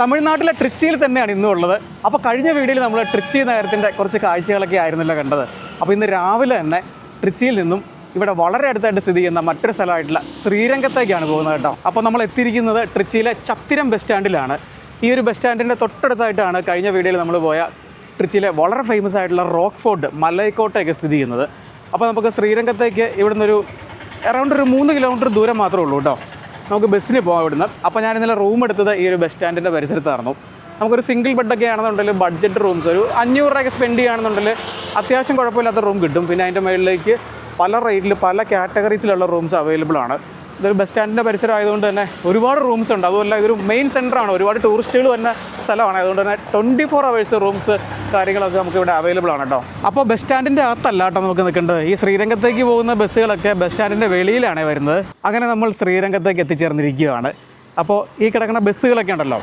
തമിഴ്നാട്ടിലെ ട്രിച്ചിയിൽ തന്നെയാണ് ഇന്നും ഉള്ളത് അപ്പോൾ കഴിഞ്ഞ വീഡിയോയിൽ നമ്മൾ ട്രിച്ചി നഗരത്തിന്റെ കുറച്ച് കാഴ്ചകളൊക്കെ ആയിരുന്നല്ലോ കണ്ടത്. അപ്പോൾ ഇന്ന് രാവിലെ തന്നെ ട്രിച്ചിയിൽ നിന്നും ഇവിടെ വളരെ അടുത്തായിട്ട് സ്ഥിതി ചെയ്യുന്ന മറ്റൊരു സ്ഥലമായിട്ടുള്ള ശ്രീരംഗത്തേക്കാണ് പോകുന്നത് കേട്ടോ. അപ്പോൾ നമ്മൾ എത്തിയിരിക്കുന്നത് ട്രിച്ചിയിലെ ചത്തിരം ബസ് സ്റ്റാൻഡിലാണ്. ഈ ഒരു ബസ് സ്റ്റാൻഡിന്റെ തൊട്ടടുത്തായിട്ടാണ് കഴിഞ്ഞ വീഡിയോയിൽ നമ്മൾ പോയ ട്രിച്ചിയിലെ വളരെ ഫേമസ് ആയിട്ടുള്ള റോക്ക് ഫോർട്ട് മലൈക്കോട്ടയൊക്കെ സ്ഥിതി ചെയ്യുന്നത്. അപ്പോൾ നമുക്ക് ശ്രീരംഗത്തേക്ക് ഇവിടുന്ന് ഒരു അറൗണ്ട് ഒരു മൂന്ന് കിലോമീറ്റർ ദൂരം മാത്രമേ ഉള്ളൂ കേട്ടോ. നമുക്ക് ബസ്സിന് പോകാം ഇവിടുന്ന്. അപ്പോൾ ഞാൻ ഇന്നലെ റൂം എടുത്തത് ഈ ഒരു ബസ് സ്റ്റാൻഡിന്റെ പരിസരത്തായിരുന്നു. നമുക്കൊരു സിംഗിൾ ബെഡൊക്കെ ആണെന്നുണ്ടെങ്കിൽ ബഡ്ജറ്റ് റൂംസ് ഒരു അഞ്ഞൂറ് രൂപയൊക്കെ സ്പെൻഡ് ചെയ്യുകയാണെന്നുണ്ടെങ്കിൽ അത്യാവശ്യം കുഴപ്പമില്ലാത്ത റൂം കിട്ടും. പിന്നെ അതിന്റെ മുകളിലേക്ക് പല റേറ്റിൽ പല കാറ്റഗറീസിലുള്ള റൂംസ് അവൈലബിൾ ആണ്. ഇതൊരു ബസ് സ്റ്റാൻഡിന്റെ പരിസരം ആയതുകൊണ്ട് തന്നെ ഒരുപാട് റൂംസ് ഉണ്ട്. അതുമല്ല ഇതൊരു മെയിൻ സെന്ററാണ് ഒരുപാട് ടൂറിസ്റ്റുകൾ വരുന്ന സ്ഥലമാണ്. അതുകൊണ്ട് തന്നെ ട്വന്റി ഫോർ അവേഴ്സ് റൂംസ് കാര്യങ്ങളൊക്കെ നമുക്ക് ഇവിടെ അവൈലബിൾ ആണ് കേട്ടോ അപ്പോൾ ബസ് സ്റ്റാൻഡിന്റെ അകത്തല്ല കേട്ടോ നമുക്ക് നിൽക്കേണ്ടത്. ഈ ശ്രീരംഗത്തേക്ക് പോകുന്ന ബസ്സുകളൊക്കെ ബസ് സ്റ്റാൻഡിന്റെ വെളിയിലാണ് വരുന്നത്. അങ്ങനെ നമ്മൾ ശ്രീരംഗത്തേക്ക് എത്തിച്ചേർന്നിരിക്കുകയാണ്. അപ്പോൾ ഈ കിടക്കുന്ന ബസ്സുകളൊക്കെ ഉണ്ടല്ലോ.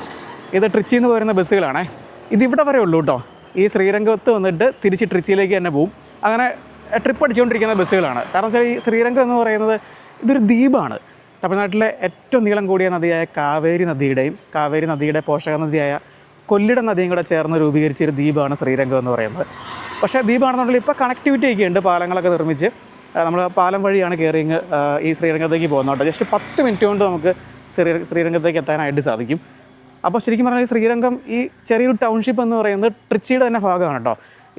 ഇത് ട്രിച്ചിയിൽ നിന്ന് വരുന്ന ബസ്സുകളാണേ ഇതിവിടെ വരെ ഉള്ളൂ കേട്ടോ ഈ ശ്രീരംഗത്ത് വന്നിട്ട് തിരിച്ച് ട്രിച്ചിയിലേക്ക് തന്നെ പോവും. അങ്ങനെ ട്രിപ്പ് അടിച്ചുകൊണ്ടിരിക്കുന്ന ബസ്സുകളാണ് കാരണം വെച്ചാൽ ഈ ശ്രീരംഗം എന്ന് പറയുന്നത് ഇതൊരു ദ്വീപാണ്. തമിഴ്നാട്ടിലെ ഏറ്റവും നീളം കൂടിയ നദിയായ കാവേരി നദിയുടെയും കാവേരി നദിയുടെ പോഷക നദിയായ കൊല്ലിട നദിയും കൂടെ ചേർന്ന് രൂപീകരിച്ച ഒരു ദ്വീപാണ് ശ്രീരംഗം എന്ന് പറയുന്നത്. പക്ഷേ ദ്വീപാണെന്നുണ്ടെങ്കിൽ ഇപ്പോൾ കണക്ടിവിറ്റി ഒക്കെ ഉണ്ട് പാലങ്ങളൊക്കെ നിർമ്മിച്ച്. നമ്മൾ പാലം വഴിയാണ് കയറി ഈ ശ്രീരംഗത്തേക്ക് പോകുന്നത് കേട്ടോ. ജസ്റ്റ് പത്ത് മിനിറ്റ് കൊണ്ട് നമുക്ക് ശ്രീ ശ്രീരംഗത്തേക്ക് എത്താനായിട്ട് സാധിക്കും. അപ്പോൾ ശരിക്കും പറഞ്ഞാൽ ശ്രീരംഗം ഈ ചെറിയൊരു ടൗൺഷിപ്പ് എന്ന് പറയുന്നത് ട്രിച്ചിയുടെ തന്നെ ഭാഗമാണ് കേട്ടോ.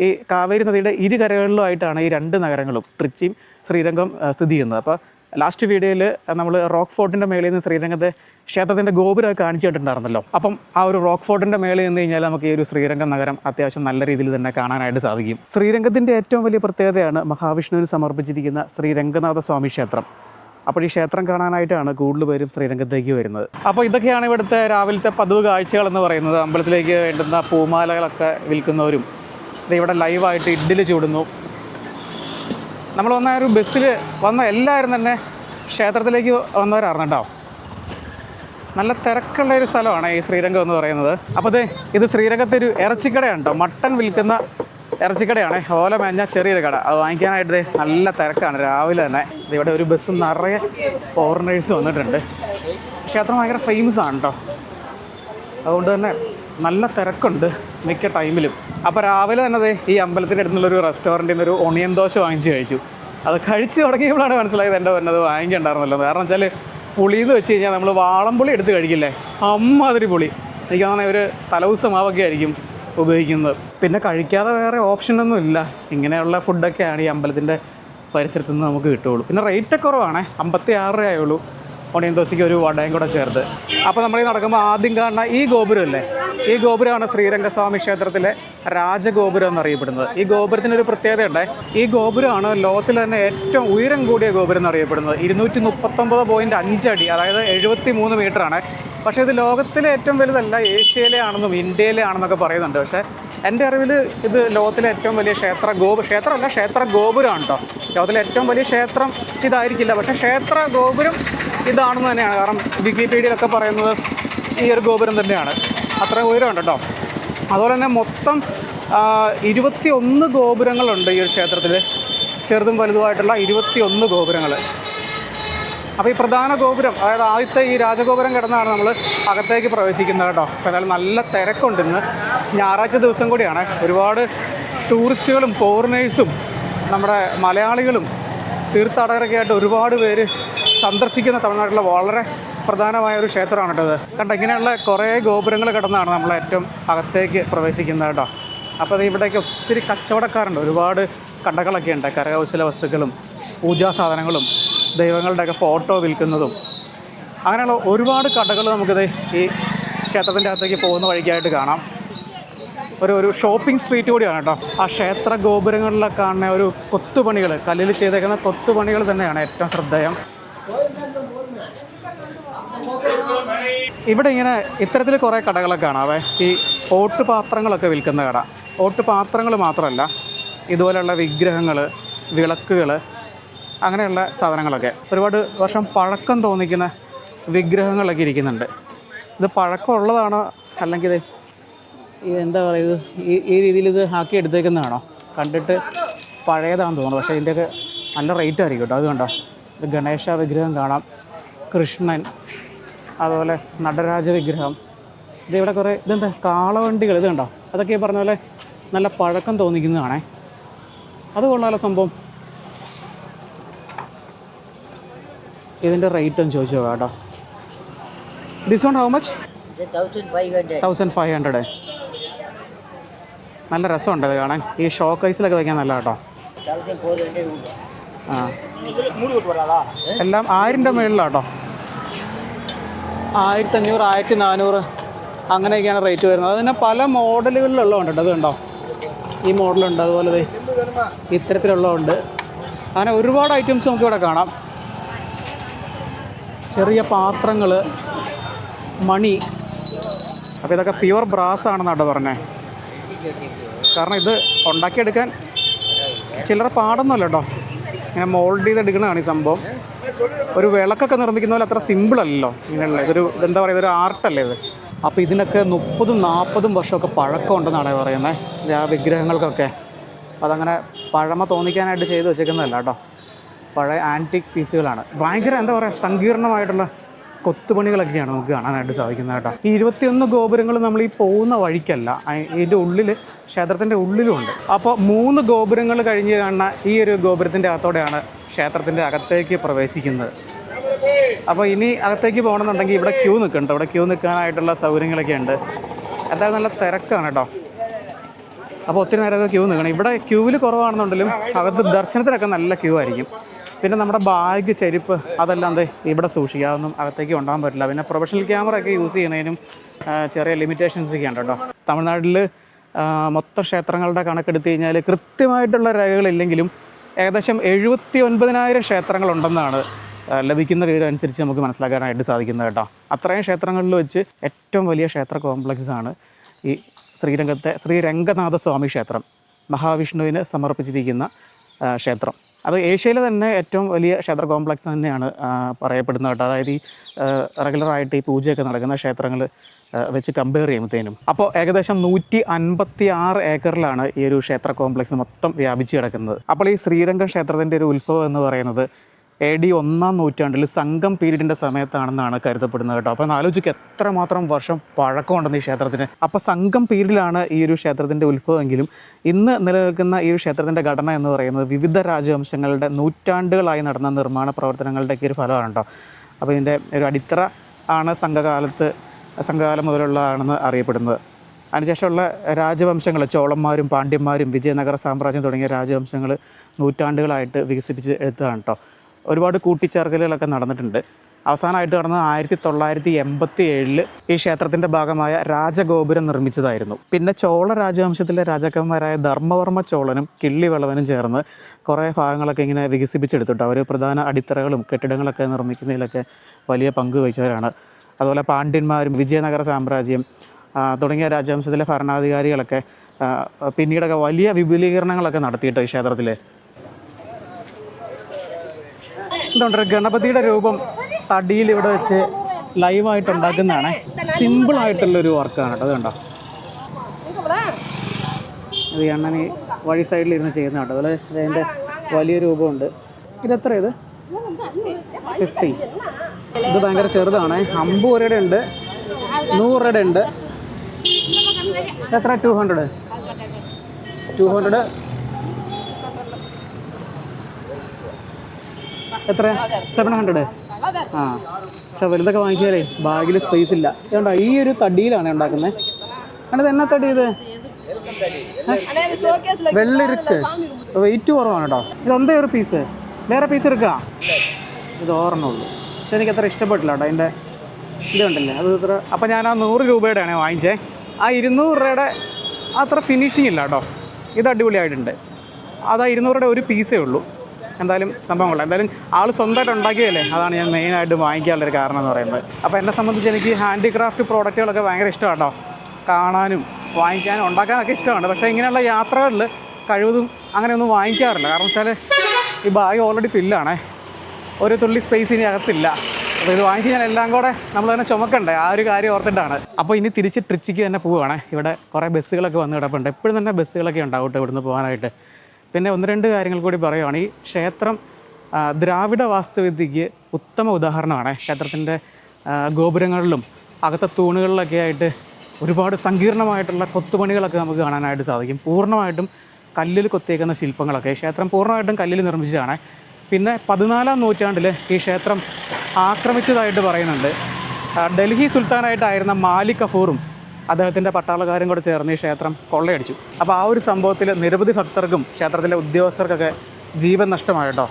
ഈ കാവേരി നദിയുടെ ഇരു കരകളിലുമായിട്ടാണ് ഈ രണ്ട് നഗരങ്ങളും ട്രിച്ചിയും ശ്രീരംഗം സ്ഥിതി ചെയ്യുന്നത്. അപ്പോൾ ലാസ്റ്റ് വീഡിയോയിൽ നമ്മൾ റോക്ക് ഫോർട്ടിന്റെ മേളിൽ നിന്ന് ശ്രീരംഗത്തെ ക്ഷേത്രത്തിന്റെ ഗോപുരമൊക്കെ കാണിച്ചു കണ്ടിട്ടുണ്ടായിരുന്നല്ലോ അപ്പം ആ ഒരു റോക്ക് ഫോർട്ടിന്റെ മേളിൽ നിന്ന് കഴിഞ്ഞാൽ നമുക്ക് ഈ ഒരു ശ്രീരംഗം നഗരം അത്യാവശ്യം നല്ല രീതിയിൽ തന്നെ കാണാനായിട്ട് സാധിക്കും. ശ്രീരംഗത്തിന്റെ ഏറ്റവും വലിയ പ്രത്യേകതയാണ് മഹാവിഷ്ണുവിന് സമർപ്പിച്ചിരിക്കുന്ന ശ്രീരംഗനാഥ സ്വാമി ക്ഷേത്രം. അപ്പോൾ ഈ ക്ഷേത്രം കാണാനായിട്ടാണ് കൂടുതൽ പേരും ശ്രീരംഗത്തേക്ക് വരുന്നത്. അപ്പോൾ ഇതൊക്കെയാണ് ഇവിടുത്തെ രാവിലത്തെ പതിവ് കാഴ്ചകൾ എന്ന് പറയുന്നത്. അമ്പലത്തിലേക്ക് വേണ്ടുന്ന പൂമാലകളൊക്കെ വിൽക്കുന്നവരും ഇവിടെ ലൈവായിട്ട് ഇഡ്ഡലി ചൂടുന്നു. നമ്മൾ വന്ന ഒരു ബസ്സിൽ വന്ന എല്ലാവരും തന്നെ ക്ഷേത്രത്തിലേക്ക് വന്നവരായിരുന്നു കേട്ടോ. നല്ല തിരക്കുള്ള ഒരു സ്ഥലമാണ് ഈ ശ്രീരംഗം എന്ന് പറയുന്നത്. അപ്പോൾ അതെ ഇത് ശ്രീരംഗത്തെ ഒരു ഇറച്ചിക്കടയാണ് കേട്ടോ. മട്ടൻ വിൽക്കുന്ന ഇറച്ചിക്കടയാണ്. ഓല മേഞ്ഞ ചെറിയൊരു കട. അത് വാങ്ങിക്കാനായിട്ട് നല്ല തിരക്കാണ്. രാവിലെ തന്നെ ഇവിടെ ഒരു ബസ്സും നിറയെ ഫോറിനേഴ്സ് വന്നിട്ടുണ്ട്. ക്ഷേത്രം ഭയങ്കര ഫേമസ് ആണ് കേട്ടോ. അതുകൊണ്ട് തന്നെ നല്ല തിരക്കുണ്ട് മിക്ക ടൈമിലും അപ്പോൾ രാവിലെ തന്നെ ഈ അമ്പലത്തിന്റെ അടുത്തുള്ളൊരു റെസ്റ്റോറന്റിൽ നിന്ന് ഒരു ഒണിയൻ ദോശ വാങ്ങിച്ച് കഴിച്ചു. അത് കഴിച്ച് തുടങ്ങിയപ്പോഴാണ് മനസ്സിലായത് എന്റെ വന്നത് വാങ്ങിക്കണ്ടായിരുന്നല്ലോ കാരണം വെച്ചാൽ പുളി എന്ന് വെച്ച് കഴിഞ്ഞാൽ നമ്മൾ വാളംപുളി എടുത്ത് കഴിക്കില്ലേ? അമ്മാതിരി പുളി. എനിക്ക് തോന്നുന്നത് ഒരു തലവുസ മാവൊക്കെ ആയിരിക്കും ഉപയോഗിക്കുന്നത്. പിന്നെ കഴിക്കാതെ വേറെ ഓപ്ഷനൊന്നും ഇല്ല. ഇങ്ങനെയുള്ള ഫുഡൊക്കെയാണ് ഈ അമ്പലത്തിന്റെ പരിസരത്ത് നിന്ന് നമുക്ക് കിട്ടുകയുള്ളൂ. പിന്നെ റേറ്റ് കുറവാണേ. അമ്പത്തി ആറ് രൂപയുള്ളൂ ഒണിയൻ ദോശയ്ക്ക് ഒരു വടയും കൂടെ ചേർത്ത്. അപ്പോൾ നമ്മൾ ഈ നടക്കുമ്പോൾ ആദ്യം കാണുന്ന ഈ ഗോപുരമല്ലേ? ഈ ഗോപുരമാണ് ശ്രീരംഗസ്വാമി ക്ഷേത്രത്തിലെ രാജഗോപുരം എന്നറിയപ്പെടുന്നത്. ഈ ഗോപുരത്തിന് ഒരു പ്രത്യേകതയുണ്ട്. ഈ ഗോപുരമാണ് ലോകത്തിൽ തന്നെ ഏറ്റവും ഉയരം കൂടിയ ഗോപുരം എന്നറിയപ്പെടുന്നത്. ഇരുന്നൂറ്റി മുപ്പത്തൊമ്പത് പോയിന്റ് അഞ്ചടി അതായത് എഴുപത്തി മൂന്ന് മീറ്ററാണ്. പക്ഷേ ഇത് ലോകത്തിലെ ഏറ്റവും വലുതല്ല ഏഷ്യയിലെ ആണെന്നും ഇന്ത്യയിലെ ആണെന്നൊക്കെ പറയുന്നുണ്ട്. പക്ഷേ എന്റെ അറിവിൽ ഇത് ലോകത്തിലെ ഏറ്റവും വലിയ ക്ഷേത്ര ഗോപു ക്ഷേത്രമല്ല ക്ഷേത്ര ഗോപുരമാണ് കേട്ടോ ലോകത്തിലെ ഏറ്റവും വലിയ ക്ഷേത്രം ഇതായിരിക്കില്ല. പക്ഷേ ക്ഷേത്ര ഗോപുരം ഇതാണെന്ന് തന്നെയാണ്. കാരണം വിക്കിപീഡിയയിലൊക്കെ പറയുന്നത് ഈ ഒരു ഗോപുരം തന്നെയാണ്. അത്ര ഉയരമുണ്ട് കേട്ടോ. അതുപോലെ തന്നെ മൊത്തം ഇരുപത്തി ഒന്ന് ഗോപുരങ്ങളുണ്ട് ഈ ഒരു ക്ഷേത്രത്തിൽ ചെറുതും വലുതുമായിട്ടുള്ള ഇരുപത്തി ഒന്ന് ഗോപുരങ്ങൾ അപ്പോൾ ഈ പ്രധാന ഗോപുരം അതായത് ആദ്യത്തെ ഈ രാജഗോപുരം കിടന്നാണ് നമ്മൾ അകത്തേക്ക് പ്രവേശിക്കുന്നത് കേട്ടോ. അപ്പോൾ നല്ല തിരക്കുണ്ട് ഇന്ന്. ഞായറാഴ്ച ദിവസം കൂടിയാണ്. ഒരുപാട് ടൂറിസ്റ്റുകളും ഫോറിനേഴ്സും നമ്മുടെ മലയാളികളും തീർത്ഥാടകരൊക്കെ ആയിട്ട് ഒരുപാട് പേര് സന്ദർശിക്കുന്ന തമിഴ്നാട്ടിലെ വളരെ പ്രധാനമായ ഒരു ക്ഷേത്രമാണ് കേട്ടത് കണ്ടോ ഇങ്ങനെയുള്ള കുറേ ഗോപുരങ്ങൾ കിടന്നാണ് നമ്മൾ ഏറ്റവും അകത്തേക്ക് പ്രവേശിക്കുന്നത് കേട്ടോ. അപ്പോൾ ഇവിടേക്ക് ഒത്തിരി കച്ചവടക്കാരുണ്ട്. ഒരുപാട് കടകളൊക്കെ ഉണ്ട്. കരകൗശല വസ്തുക്കളും പൂജാ സാധനങ്ങളും ദൈവങ്ങളുടെയൊക്കെ ഫോട്ടോ വിൽക്കുന്നതും. അങ്ങനെയുള്ള ഒരുപാട് കടകൾ നമുക്കിത് ഈ ക്ഷേത്രത്തിന്റെ അകത്തേക്ക് പോകുന്ന വഴിക്കായിട്ട് കാണാം. ഒരു ഒരു ഷോപ്പിംഗ് സ്ട്രീറ്റ് കൂടിയാണ് കേട്ടോ. ആ ക്ഷേത്ര ഗോപുരങ്ങളിലൊക്കെ കാണുന്ന ഒരു കൊത്തുപണികൾ കല്ലിൽ ചെയ്തേക്കുന്ന കൊത്തുപണികൾ തന്നെയാണ് ഏറ്റവും ശ്രദ്ധേയം. ഇവിടെ ഇങ്ങനെ ഇത്തരത്തിൽ കുറേ കടകളൊക്കെ കാണാവേ ഈ ഓട്ട് പാത്രങ്ങളൊക്കെ വിൽക്കുന്ന കട. ഓട്ട് പാത്രങ്ങൾ മാത്രമല്ല ഇതുപോലെയുള്ള വിഗ്രഹങ്ങൾ വിളക്കുകൾ അങ്ങനെയുള്ള സാധനങ്ങളൊക്കെ. ഒരുപാട് വർഷം പഴക്കം തോന്നിക്കുന്ന വിഗ്രഹങ്ങളൊക്കെ ഇരിക്കുന്നുണ്ട്. ഇത് പഴക്കമുള്ളതാണോ അല്ലെങ്കിൽ ഇത് എന്താ പറയുക ഈ ഈ രീതിയിൽ ഇത് ആക്കി എടുത്തേക്കുന്നതാണോ? കണ്ടിട്ട് പഴയതാണെന്ന് തോന്നുന്നു. പക്ഷേ ഇതിന്റെയൊക്കെ നല്ല റേറ്റ് ആയിരിക്കും കേട്ടോ. അത് കണ്ടോ ഇത് ഗണേശ വിഗ്രഹം കാണാം. കൃഷ്ണൻ അതുപോലെ നടരാജ വിഗ്രഹം ഇത് ഇവിടെ കുറേ ഇതെന്താ? കാളവണ്ടികൾ ഇത് കണ്ടോ? അതൊക്കെ പറഞ്ഞ പോലെ നല്ല പഴക്കം തോന്നിക്കുന്നതാണേ. അത് കൊള്ളാലോ സംഭവം. ഇതിന്റെ റേറ്റ് ഒന്ന് ചോദിച്ചു നോക്കാം കേട്ടോ. Discount how much thousand five hundred നല്ല രസമുണ്ട് ഇത് കാണാൻ. ഈ ഷോക്ക് ഐസിലൊക്കെ വയ്ക്കാൻ നല്ല കേട്ടോ. ആ. എല്ലാം ആയിരം മേളിലാട്ടോ ആയിരത്തി അഞ്ഞൂറ് ആയിരത്തി നാനൂറ് അങ്ങനെയൊക്കെയാണ് റേറ്റ് വരുന്നത്. അതിന് പല മോഡലുകളിലുള്ളതുണ്ട് കേട്ടോ. അത് കണ്ടോ? ഈ മോഡലുണ്ട് അതുപോലെ ഇത്തരത്തിലുള്ളതുണ്ട്. അങ്ങനെ ഒരുപാട് ഐറ്റംസ് നമുക്ക് ഇവിടെ കാണാം. ചെറിയ പാത്രങ്ങൾ മണി. അപ്പോൾ ഇതൊക്കെ പ്യുവർ ബ്രാസ് ആണെന്നാണ് പറഞ്ഞേ. കാരണം ഇത് ഉണ്ടാക്കിയെടുക്കാൻ ചിലർ പാടൊന്നുമല്ല കേട്ടോ. ഇങ്ങനെ മോൾഡ് ചെയ്ത് എടുക്കണതാണ് ഈ സംഭവം. ഒരു വിളക്കൊക്കെ നിർമ്മിക്കുന്ന പോലെ അത്ര സിമ്പിൾ അല്ലല്ലോ. ഇങ്ങനെയുള്ള ഇതൊരു എന്താ പറയുക ഇതൊരു ആർട്ടല്ലേ ഇത്? അപ്പോൾ ഇതിനൊക്കെ മുപ്പതും നാൽപ്പതും വർഷമൊക്കെ പഴക്കം ഉണ്ടെന്നാണ് പറയുന്നത്. ആ വിഗ്രഹങ്ങൾക്കൊക്കെ. അതങ്ങനെ പഴമ തോന്നിക്കാനായിട്ട് ചെയ്ത് വെച്ചേക്കുന്നതല്ല കേട്ടോ. പഴയ ആന്റിക് പീസുകളാണ്. ഭയങ്കര എന്താ പറയുക സങ്കീർണമായിട്ടുള്ള കൊത്തുപണികളൊക്കെയാണ് നമുക്ക് കാണാനായിട്ട് സാധിക്കുന്നത് കേട്ടോ. ഈ ഇരുപത്തിയൊന്ന് ഗോപുരങ്ങൾ നമ്മൾ ഈ പോകുന്ന വഴിക്കല്ല ഇതിന്റെ ഉള്ളിൽ ക്ഷേത്രത്തിന്റെ ഉള്ളിലുമുണ്ട്. അപ്പോൾ മൂന്ന് ഗോപുരങ്ങൾ കഴിഞ്ഞ് കാണുന്ന ഈ ഒരു ഗോപുരത്തിന്റെ അകത്തോടെയാണ് ക്ഷേത്രത്തിന്റെ അകത്തേക്ക് പ്രവേശിക്കുന്നത്. അപ്പോൾ ഇനി അകത്തേക്ക് പോകണമെന്നുണ്ടെങ്കിൽ ഇവിടെ ക്യൂ നിൽക്കുന്നുണ്ട് ഇവിടെ ക്യൂ നിൽക്കാനായിട്ടുള്ള സൗകര്യങ്ങളൊക്കെ ഉണ്ട്. എന്തായാലും നല്ല തിരക്കാണ് കേട്ടോ. അപ്പോൾ ഒത്തിരി നേരമൊക്കെ ക്യൂ നിൽക്കണം. ഇവിടെ ക്യൂവിൽ കുറവാണെന്നുണ്ടെങ്കിലും അകത്ത് ദർശനത്തിനൊക്കെ നല്ല ക്യൂ ആയിരിക്കും. പിന്നെ നമ്മുടെ ബാഗ് ചെരുപ്പ് അതെല്ലാം ദേ ഇവിടെ സൂക്ഷിക്കുക അതൊന്നും അകത്തേക്ക് കൊണ്ടുപോകാൻ പറ്റില്ല. പിന്നെ പ്രൊഫഷണൽ ക്യാമറ ഒക്കെ യൂസ് ചെയ്യുന്നതിനും ചെറിയ ലിമിറ്റേഷൻസ് ഒക്കെ ഉണ്ട് കേട്ടോ. തമിഴ്നാട്ടിൽ മൊത്തം ക്ഷേത്രങ്ങളുടെ കണക്കെടുത്ത് കഴിഞ്ഞാൽ കൃത്യമായിട്ടുള്ള രേഖകളില്ലെങ്കിലും ഏകദേശം എഴുപത്തി ഒൻപതിനായിരം ക്ഷേത്രങ്ങളുണ്ടെന്നാണ് ലഭിക്കുന്ന വിവരം അനുസരിച്ച് നമുക്ക് മനസ്സിലാക്കാനായിട്ട് സാധിക്കുന്നത് കേട്ടോ. അത്രയും ക്ഷേത്രങ്ങളിൽ വെച്ച് ഏറ്റവും വലിയ ക്ഷേത്ര കോംപ്ലക്സ് ആണ് ഈ ശ്രീരംഗത്തെ ശ്രീ രംഗനാഥ സ്വാമി ക്ഷേത്രം. മഹാവിഷ്ണുവിന് സമർപ്പിച്ചിരിക്കുന്ന ക്ഷേത്രം. അത് ഏഷ്യയിലെ തന്നെ ഏറ്റവും വലിയ ക്ഷേത്ര കോംപ്ലക്സ് തന്നെയാണ് പറയപ്പെടുന്നത് കേട്ടോ. അതായത് ഈ റെഗുലറായിട്ട് ഈ പൂജയൊക്കെ നടക്കുന്ന ക്ഷേത്രങ്ങൾ വെച്ച് കമ്പയർ ചെയ്യുമ്പോഴത്തേനും അപ്പോൾ ഏകദേശം നൂറ്റി അൻപത്തി ആറ് ഏക്കറിലാണ് ഈ ഒരു ക്ഷേത്ര കോംപ്ലക്സ് മൊത്തം വ്യാപിച്ച് കിടക്കുന്നത്. അപ്പോൾ ഈ ശ്രീരംഗം ക്ഷേത്രത്തിന്റെ ഒരു ഉത്ഭവം എന്ന് പറയുന്നത് എ ഡി ഒന്നാം നൂറ്റാണ്ടിൽ സംഘം പീരീഡിന്റെ സമയത്താണെന്നാണ് കരുതപ്പെടുന്നത് കേട്ടോ. ഒന്ന് ആലോചിക്കുക എത്രമാത്രം വർഷം പഴക്കമുണ്ടെന്ന് ഈ ക്ഷേത്രത്തിന്. അപ്പോൾ സംഘം പീരീഡിലാണ് ഈ ഒരു ക്ഷേത്രത്തിന്റെ ഉത്ഭവമെങ്കിലും ഇന്ന് നിലനിൽക്കുന്ന ഈ ഒരു ക്ഷേത്രത്തിന്റെ ഘടന എന്ന് പറയുന്നത് വിവിധ രാജവംശങ്ങളുടെ നൂറ്റാണ്ടുകളായി നടന്ന നിർമ്മാണ പ്രവർത്തനങ്ങളുടെയൊക്കെ ഒരു ഫലമാണ് കേട്ടോ. അപ്പോൾ ഇതിന്റെ ഒരു അടിത്തറ ആണ് സംഘകാലത്ത് സംഘകാലം മുതലുള്ളതാണെന്ന് അറിയപ്പെടുന്നത്. അതിനുശേഷമുള്ള രാജവംശങ്ങൾ ചോളന്മാരും പാണ്ഡ്യന്മാരും വിജയനഗര സാമ്രാജ്യം തുടങ്ങിയ രാജവംശങ്ങൾ നൂറ്റാണ്ടുകളായിട്ട് വികസിപ്പിച്ച് എടുത്തതാണ് കേട്ടോ. ഒരുപാട് കൂട്ടിച്ചേർക്കലുകളൊക്കെ നടന്നിട്ടുണ്ട്. അവസാനമായിട്ട് നടന്നത് ആയിരത്തി തൊള്ളായിരത്തി എൺപത്തി ഏഴിൽ ഈ ക്ഷേത്രത്തിന്റെ ഭാഗമായ രാജഗോപുരം നിർമ്മിച്ചതായിരുന്നു. പിന്നെ ചോള രാജവംശത്തിലെ രാജാക്കന്മാരായ ധർമ്മവർമ്മ ചോളനും കിള്ളിവളവനും ചേർന്ന് കുറേ ഭാഗങ്ങളൊക്കെ ഇങ്ങനെ വികസിപ്പിച്ചെടുത്തിട്ട് അവർ പ്രധാന അടിത്തറകളും കെട്ടിടങ്ങളൊക്കെ നിർമ്മിക്കുന്നതിലൊക്കെ വലിയ പങ്ക് വഹിച്ചവരാണ്. അതുപോലെ പാണ്ഡ്യന്മാരും വിജയനഗര സാമ്രാജ്യം തുടങ്ങിയ രാജവംശത്തിലെ ഭരണാധികാരികളൊക്കെ പിന്നീടൊക്കെ വലിയ വിപുലീകരണങ്ങളൊക്കെ നടത്തിയിട്ടോ ഈ ക്ഷേത്രത്തിൽ എന്തുകൊണ്ട് ഗണപതിയുടെ രൂപം തടിയിൽ ഇവിടെ വെച്ച് ലൈവായിട്ട് ഉണ്ടാക്കുന്നതാണ്. സിമ്പിൾ ആയിട്ടുള്ളൊരു വർക്കാണ് കേട്ടോ അത് കണ്ടോ? ഇത് അണ്ണൻ ഈ വഴി സൈഡിൽ ഇരുന്ന് ചെയ്യുന്ന കേട്ടോ അതുപോലെ ഇതിന്റെ വലിയ രൂപമുണ്ട്. ഇതെത്ര ഇത്? ഫിഫ്റ്റി ഇത് ഭയങ്കര ചെറുതാണ്. അമ്പത് രൂപയുടെ ഉണ്ട്. നൂറ് രൂപയുടെ ഉണ്ട്. എത്ര? ടു ഹൺഡ്രഡ് ടു ഹൺഡ്രഡ് എത്ര? സെവൻ ഹൺഡ്രഡ് ആ. പക്ഷെ വലുതൊക്കെ വാങ്ങിച്ചാലേ ബാഗിൽ സ്പേസ് ഇല്ല. ഇതുണ്ടോ ഈ ഒരു തടിയിലാണ് ഉണ്ടാക്കുന്നത് അത് എന്നാ തടി ഇത്? വെള്ളിരുക്ക്. വെയിറ്റ് കുറവാണ് കേട്ടോ. ഇതെന്താ ഒരു പീസ് വേറെ പീസ് എടുക്കുക ഇത് ഓർമ്മയുള്ളൂ പക്ഷെ എനിക്ക് അത്ര ഇഷ്ടപ്പെട്ടില്ല കേട്ടോ അതിന്റെ ഇതുണ്ടല്ലേ അത് ഇത്ര അപ്പം ഞാൻ ആ നൂറ് രൂപയുടെയാണ് വാങ്ങിച്ചേ. ആ ഇരുന്നൂറ് രൂപയുടെ അത്ര ഫിനിഷിംഗ് ഇല്ല കേട്ടോ. ഇത് അടിപൊളിയായിട്ടുണ്ട്. അതാ ഇരുന്നൂറുടെ ഒരു പീസേ ഉള്ളൂ. എന്തായാലും സംഭവം കൊള്ളാം. എന്തായാലും ആൾ സ്വന്തമായിട്ട് ഉണ്ടാക്കിയതല്ലേ? അതാണ് ഞാൻ മെയിനായിട്ട് വാങ്ങിക്കാനുള്ളൊരു കാരണം എന്ന് പറയുന്നത്. അപ്പോൾ എന്നെ സംബന്ധിച്ച് എനിക്ക് ഹാൻഡിക്രാഫ്റ്റ് പ്രോഡക്റ്റുകളൊക്കെ ഭയങ്കര ഇഷ്ടമാണ് കേട്ടോ കാണാനും വാങ്ങിക്കാനും ഉണ്ടാക്കാനൊക്കെ ഇഷ്ടമാണ്. പക്ഷേ ഇങ്ങനെയുള്ള യാത്രകളിൽ കഴിവതും അങ്ങനെയൊന്നും വാങ്ങിക്കാറില്ല. കാരണം വെച്ചാൽ ഈ ബാഗ് ഓൾറെഡി ഫില്ലാണേ ഒരു തുള്ളി സ്പേസ് ഇനി അകത്തില്ല. അപ്പോൾ ഇത് വാങ്ങിച്ച് ഞാൻ എല്ലാം കൂടെ നമ്മൾ തന്നെ ചുമക്കണ്ടേ? ആ ഒരു കാര്യം ഓർത്തിട്ടാണ്. അപ്പോൾ ഇനി തിരിച്ച് ട്രിച്ചിക്ക് തന്നെ പോവുകയാണേ ഇവിടെ കുറേ ബസ്സുകളൊക്കെ വന്ന് കിടപ്പുണ്ട്. എപ്പോഴും തന്നെ ബസ്സുകളൊക്കെ ഉണ്ടാവും കേട്ടോ ഇവിടുന്ന് പോകാനായിട്ട്. പിന്നെ ഒന്ന് രണ്ട് കാര്യങ്ങൾ കൂടി പറയുവാണ്. ഈ ക്ഷേത്രം ദ്രാവിഡ വാസ്തുവിദ്യക്ക് ഉത്തമ ഉദാഹരണമാണ്. ക്ഷേത്രത്തിന്റെ ഗോപുരങ്ങളിലും അകത്തെ തൂണുകളിലൊക്കെ ആയിട്ട് ഒരുപാട് സങ്കീർണമായിട്ടുള്ള കൊത്തുപണികളൊക്കെ നമുക്ക് കാണാനായിട്ട് സാധിക്കും. പൂർണമായിട്ടും കല്ലിൽ കൊത്തിയേക്കുന്ന ശില്പങ്ങളൊക്കെ ക്ഷേത്രം പൂർണമായിട്ടും കല്ലിൽ നിർമ്മിച്ചതാണ്. പിന്നെ പതിനാലാം നൂറ്റാണ്ടിൽ ഈ ക്ഷേത്രം ആക്രമിച്ചതായിട്ട് പറയുന്നുണ്ട്. ഡൽഹി സുൽത്താനായിട്ടായിരുന്ന മാലിക് കഫൂറും അദ്ദേഹത്തിന്റെ പട്ടാളക്കാരും കൂടെ ചേർന്ന് ഈ ക്ഷേത്രം കൊള്ളയടിച്ചു. അപ്പോൾ ആ ഒരു സംഭവത്തിൽ നിരവധി ഭക്തർക്കും ക്ഷേത്രത്തിലെ ഉദ്യോഗസ്ഥർക്കൊക്കെ ജീവൻ നഷ്ടമായിട്ടോ?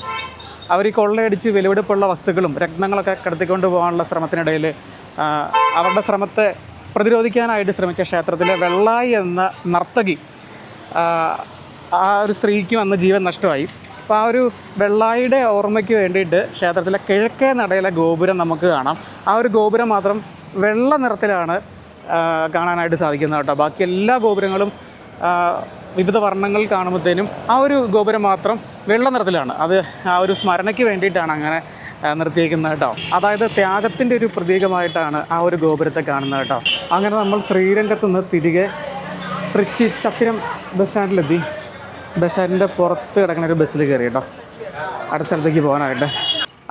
അവർ ഈ കൊള്ളയടിച്ച് വിലവെടുപ്പുള്ള വസ്തുക്കളും രത്നങ്ങളൊക്കെ കടത്തിക്കൊണ്ട് പോകാനുള്ള ശ്രമത്തിനിടയിൽ അവരുടെ ശ്രമത്തെ പ്രതിരോധിക്കാനായിട്ട് ശ്രമിച്ച ക്ഷേത്രത്തിലെ വെള്ളായി എന്ന നർത്തകി ആ, ഒരു സ്ത്രീക്കും അന്ന് ജീവൻ നഷ്ടമായി. അപ്പോൾ ആ ഒരു വെള്ളായിയുടെ ഓർമ്മയ്ക്ക് വേണ്ടിയിട്ട് ക്ഷേത്രത്തിലെ കിഴക്കേ നടയിലെ ഗോപുരം നമുക്ക് കാണാം. ആ ഒരു ഗോപുരം മാത്രം വെള്ള നിറത്തിലാണ് കാണാനായിട്ട് സാധിക്കുന്നത് കേട്ടോ. ബാക്കി എല്ലാ ഗോപുരങ്ങളും വിവിധ വർണങ്ങൾ കാണുമ്പോഴത്തേനും ആ ഒരു ഗോപുരം മാത്രം വെള്ള നിറത്തിലാണ്. അത് ആ ഒരു സ്മരണയ്ക്ക് വേണ്ടിയിട്ടാണ് അങ്ങനെ നിർത്തിയിരിക്കുന്നത് കേട്ടോ. അതായത് ത്യാഗത്തിന്റെ ഒരു പ്രതീകമായിട്ടാണ് ആ ഒരു ഗോപുരത്തെ കാണുന്നത് കേട്ടോ. അങ്ങനെ നമ്മൾ ശ്രീരംഗത്ത് നിന്ന് തിരികെ തൃച്ചി ചത്തിരം ബസ് സ്റ്റാൻഡിലെത്തി. ബസ് സ്റ്റാൻഡിന്റെ പുറത്ത് കിടക്കുന്ന ഒരു ബസ്സിൽ കയറി കേട്ടോ. അടുത്ത സ്ഥലത്തേക്ക് പോകാനായിട്ട്.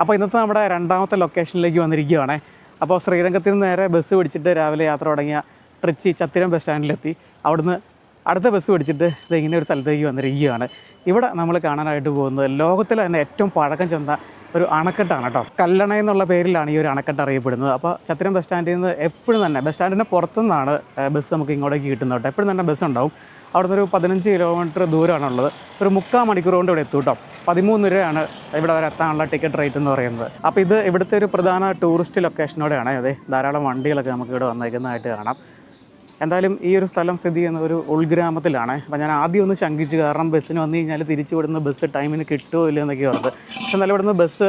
അപ്പോൾ ഇന്നത്തെ നമ്മുടെ രണ്ടാമത്തെ ലൊക്കേഷനിലേക്ക് വന്നിരിക്കുകയാണ്. അപ്പോൾ ശ്രീരംഗത്തിന് നേരെ ബസ് പിടിച്ചിട്ട് രാവിലെ യാത്ര തുടങ്ങിയ ട്രിച്ചി ചത്തിരം ബസ് സ്റ്റാൻഡിലെത്തി. അവിടുന്ന് അടുത്ത ബസ് പിടിച്ചിട്ട് ഇത് ഇങ്ങനെ ഒരു സ്ഥലത്തേക്ക് വന്നിരിക്കുകയാണ്. ഇവിടെ നമ്മൾ കാണാനായിട്ട് പോകുന്നത് ലോകത്തിലെ തന്നെ ഏറ്റവും പഴക്കം ചെന്ന ഒരു അണക്കെട്ടാണ് കേട്ടോ. കല്ലണ എന്നുള്ള പേരിലാണ് ഈ ഒരു അണക്കെട്ട് അറിയപ്പെടുന്നത്. അപ്പോൾ ചത്തിരം ബസ് സ്റ്റാൻഡിൽ നിന്ന് എപ്പോഴും തന്നെ ബസ് സ്റ്റാൻഡിന്റെ പുറത്തുനിന്നാണ് ബസ് നമുക്ക് ഇങ്ങോട്ടേക്ക് കിട്ടുന്നത് കേട്ടോ. എപ്പോഴും തന്നെ ബസ് ഉണ്ടാവും. അവിടുന്ന് ഒരു പതിനഞ്ച് കിലോമീറ്റർ ദൂരമാണുള്ളത് ഒരു മുക്കാൽ മണിക്കൂർ കൊണ്ട് ഇവിടെ എത്തും കേട്ടോ. പതിമൂന്ന് രൂപയാണ് ഇവിടെ വരെ എത്താനുള്ള ടിക്കറ്റ് റേറ്റ് എന്ന് പറയുന്നത്. അപ്പോൾ ഇത് ഇവിടുത്തെ ഒരു പ്രധാന ടൂറിസ്റ്റ് ലൊക്കേഷനോടെയാണ് അതെ ധാരാളം വണ്ടികളൊക്കെ നമുക്ക് ഇവിടെ വന്നേക്കുന്നതായിട്ട് കാണാം. എന്തായാലും ഈ ഒരു സ്ഥലം സ്ഥിതി ചെയ്യുന്ന ഒരു ഉൾഗ്രാമത്തിലാണ്. അപ്പോൾ ഞാൻ ആദ്യം ഒന്ന് ശങ്കിച്ചു. കാരണം ബസ്സിന് വന്നു കഴിഞ്ഞാൽ തിരിച്ചു വിടുന്ന ബസ് ടൈമിന് കിട്ടുമോ ഇല്ല എന്നൊക്കെ പറഞ്ഞത് പക്ഷെ എന്നാലും ഇവിടുന്ന് ബസ്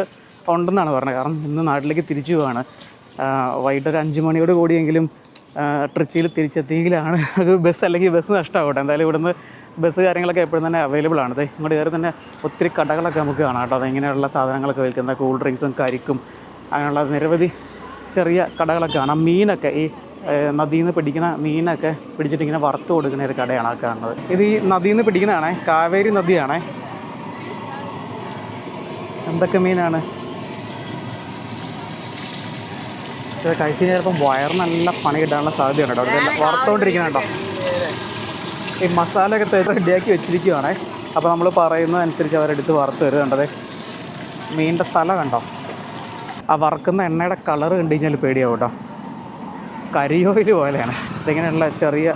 ഉണ്ടെന്നാണ് പറഞ്ഞത്. കാരണം ഇന്ന് നാട്ടിലേക്ക് തിരിച്ചു പോവാണ്. വൈകിട്ടൊരു അഞ്ച് മണിയോട് കൂടിയെങ്കിലും ട്രിച്ചിയിൽ തിരിച്ചെത്തിയെങ്കിലാണ് അത് ബസ് അല്ലെങ്കിൽ ബസ് നഷ്ടമാവട്ടെ. എന്തായാലും ഇവിടുന്ന് ബസ് കാര്യങ്ങളൊക്കെ എപ്പോഴും തന്നെ അവൈലബിൾ ആണ്. അതെ ഇങ്ങോട്ട് കയറി തന്നെ ഒത്തിരി കടകളൊക്കെ നമുക്ക് കാണാം കേട്ടോ. അതിങ്ങനെയുള്ള സാധനങ്ങളൊക്കെ വിൽക്കുന്ന കൂൾ ഡ്രിങ്ക്സും കരിക്കും അങ്ങനെയുള്ള നിരവധി ചെറിയ കടകളൊക്കെ കാണാം. മീനൊക്കെ ഈ നദിയിൽ നിന്ന് പിടിക്കുന്ന മീനൊക്കെ പിടിച്ചിട്ട് ഇങ്ങനെ വറുത്ത് കൊടുക്കുന്ന ഒരു കടയാണ് ആ കാണുന്നത്. ഇത് ഈ നദിയിൽ നിന്ന് പിടിക്കുന്നതാണേ കാവേരി നദിയാണേ. എന്തൊക്കെ മീനാണ്? ഇത് കഴിച്ച് ചിലപ്പം വയറിന് നല്ല പണി കിട്ടാനുള്ള സാധ്യതയുണ്ട് അവിടെ വറുത്തോണ്ടിരിക്കുന്നുണ്ടോ? ഈ മസാലയൊക്കെ തേച്ച് റെഡിയാക്കി വെച്ചിരിക്കുവാണേ. അപ്പോൾ നമ്മൾ പറയുന്നതനുസരിച്ച് അവരെടുത്ത് വറുത്ത് തരും. കണ്ടത്? മീനിന്റെ തല കണ്ടോ? ആ വറുക്കുന്ന എണ്ണയുടെ കളർ കണ്ടു കഴിഞ്ഞാൽ പേടിയാവും കേട്ടോ. കരിയോയിൽ പോലെയാണ് ഇതിങ്ങനെയുള്ള ചെറിയ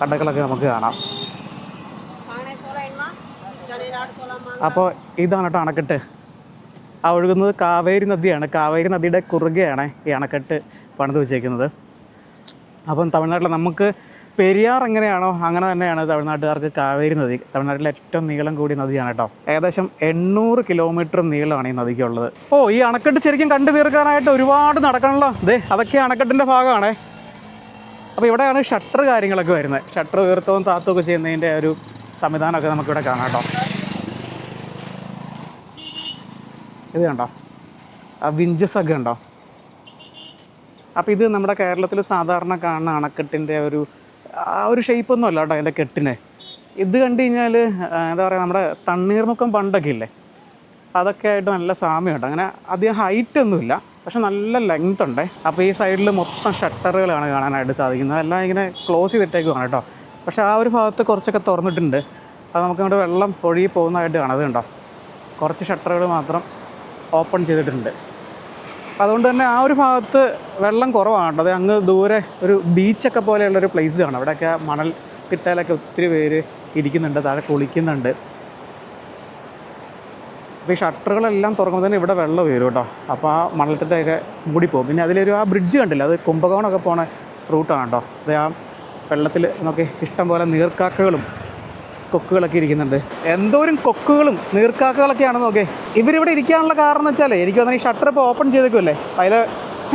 കടകളൊക്കെ നമുക്ക് കാണാം. അപ്പോൾ ഇതാണ് കേട്ടോ അണക്കെട്ട്. ആ ഒഴുകുന്നത് കാവേരി നദിയാണ്. കാവേരി നദിയുടെ കുറുകെയാണ് ഈ അണക്കെട്ട് പണിത് വെച്ചേക്കുന്നത്. അപ്പം തമിഴ്നാട്ടിൽ നമുക്ക് പെരിയാർ എങ്ങനെയാണോ അങ്ങനെ തന്നെയാണ് തമിഴ്നാട്ടുകാർക്ക് കാവേരി നദി തമിഴ്നാട്ടിലെ ഏറ്റവും നീളം കൂടിയ നദിയാണ് കേട്ടോ. ഏകദേശം എണ്ണൂറ് കിലോമീറ്റർ നീളമാണ് ഈ നദിക്കുള്ളത്. ഓ ഈ അണക്കെട്ട് ശരിക്കും കണ്ടു തീർക്കാനായിട്ട് ഒരുപാട് നടക്കണമല്ലോ ദേ അതൊക്കെ അണക്കെട്ടിന്റെ ഭാഗമാണേ. അപ്പോൾ ഇവിടെയാണ് ഷട്ടർ കാര്യങ്ങളൊക്കെ വരുന്നത്. ഷട്ടർ ഉയർത്തവും താത്തവും ചെയ്യുന്നതിന്റെ ഒരു സംവിധാനമൊക്കെ നമുക്കിവിടെ കാണാം കേട്ടോ. ഇത് കണ്ടോ? ആ വിഞ്ചസ് ഒക്കെ ഉണ്ടോ? അപ്പോൾ ഇത് നമ്മുടെ കേരളത്തിൽ സാധാരണ കാണുന്ന അണക്കെട്ടിന്റെ ഒരു ആ ഒരു ഷേപ്പൊന്നും അല്ല കേട്ടോ അതിന്റെ കെട്ടിന്. ഇത് കണ്ടു കഴിഞ്ഞാൽ എന്താ പറയുക നമ്മുടെ തണ്ണീർമുക്കം പണ്ടൊക്കെ ഇല്ലേ? അതൊക്കെ ആയിട്ട് നല്ല സാമ്യമുണ്ട് അങ്ങനെ അധികം ഹൈറ്റ് ഒന്നുമില്ല. പക്ഷെ നല്ല ലെങ്ത് ഉണ്ട്. അപ്പോൾ ഈ സൈഡിൽ മൊത്തം ഷട്ടറുകളാണ് കാണാനായിട്ട് സാധിക്കുന്നത്. എല്ലാം ഇങ്ങനെ ക്ലോസ് ചെയ്തിട്ടേക്കുവാണ് കേട്ടോ. പക്ഷേ ആ ഒരു ഭാഗത്ത് കുറച്ചൊക്കെ തുറന്നിട്ടുണ്ട്. അത് നമുക്ക് അങ്ങോട്ട് വെള്ളം ഒഴുകി പോകുന്നതായിട്ട് കാണാതെ ഉണ്ടോ കുറച്ച് ഷട്ടറുകൾ മാത്രം ഓപ്പൺ ചെയ്തിട്ടുണ്ട്. അതുകൊണ്ട് തന്നെ ആ ഒരു ഭാഗത്ത് വെള്ളം കുറവാണ് അത് അങ്ങ് ദൂരെ ഒരു ബീച്ചൊക്കെ പോലെയുള്ളൊരു പ്ലേസ് കാണാം. അവിടെയൊക്കെ മണൽ തിട്ടയിലൊക്കെ ഒത്തിരി പേര് ഇരിക്കുന്നുണ്ട് താഴെ കുളിക്കുന്നുണ്ട്. അപ്പോൾ ഈ ഷട്ടറുകളെല്ലാം തുറക്കുമ്പോൾ തന്നെ ഇവിടെ വെള്ളം വരും കേട്ടോ. അപ്പോൾ ആ മണൽത്തിട്ടയൊക്കെ മൂടിപ്പോകും പിന്നെ അതിലൊരു ആ ബ്രിഡ്ജ് കണ്ടില്ല? അത് കുംഭകോണമൊക്കെ പോണ റൂട്ടാണ് കേട്ടോ. അത് ആ വെള്ളത്തിൽ നോക്കി ഇഷ്ടം പോലെ നീർക്കാക്കകളും കൊക്കുകളൊക്കെ ഇരിക്കുന്നുണ്ട്. എന്തോരം കൊക്കുകളും നീർക്കാക്കകളൊക്കെയാണെന്ന് നോക്കേ. ഇവരിവിടെ ഇരിക്കാനുള്ള കാരണം എന്ന് വെച്ചാൽ എനിക്ക് തോന്നുന്നു ഈ ഷട്ടർ ഇപ്പോൾ ഓപ്പൺ ചെയ്തേക്കുമല്ലേ അതിൽ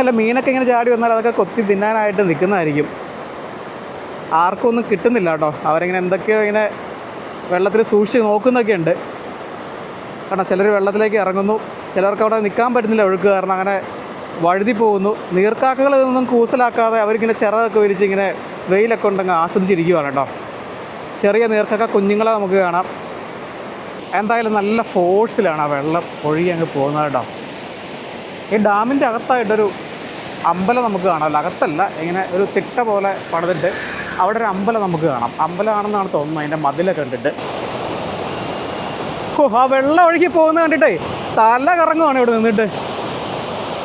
അല്ല മീനൊക്കെ ഇങ്ങനെ ചാടി വന്നാൽ അതൊക്കെ കൊത്തി തിന്നാനായിട്ട് നിൽക്കുന്നതായിരിക്കും ആർക്കും ഒന്നും കിട്ടുന്നില്ല കേട്ടോ. അവരിങ്ങനെ എന്തൊക്കെയോ ഇങ്ങനെ വെള്ളത്തിൽ സൂക്ഷിച്ച് നോക്കുന്നൊക്കെ ഉണ്ട് കാരണം ചിലർ വെള്ളത്തിലേക്ക് ഇറങ്ങുന്നു. ചിലർക്ക് അവിടെ നിൽക്കാൻ പറ്റുന്നില്ല ഒഴുക്ക് കാരണം അങ്ങനെ വഴുതി പോകുന്നു. നീർക്കാക്കകൾ ഇതൊന്നും കൂസലാക്കാതെ അവരിങ്ങനെ ചിറകൊക്കെ വിരിച്ച് ഇങ്ങനെ വെയിലൊക്കെ ഉണ്ടെങ്കിൽ ആസ്വദിച്ചിരിക്കുകയാണ് കേട്ടോ. ചെറിയ നീർക്കൊക്കെ കുഞ്ഞുങ്ങളെ നമുക്ക് കാണാം. എന്തായാലും നല്ല ഫോഴ്സിലാണ് ആ വെള്ളം ഒഴുകി അങ്ങ് പോകുന്നത് കേട്ടോ. ഈ ഡാമിന്റെ അകത്തായിട്ടൊരു അമ്പലം നമുക്ക് കാണാമല്ലോ അകത്തല്ല ഇങ്ങനെ ഒരു തിട്ട പോലെ പണിതിട്ട് അവിടെ ഒരു അമ്പലം നമുക്ക് കാണാം. അമ്പലമാണെന്നാണ് തോന്നുന്നത്. അതിന്റെ മതിലൊക്കെ കണ്ടിട്ട്. ഓ ആ വെള്ളം ഒഴുകി പോകുന്നത് കണ്ടിട്ടേ തല കറങ്ങുവാണ് ഇവിടെ നിന്നിട്ട്.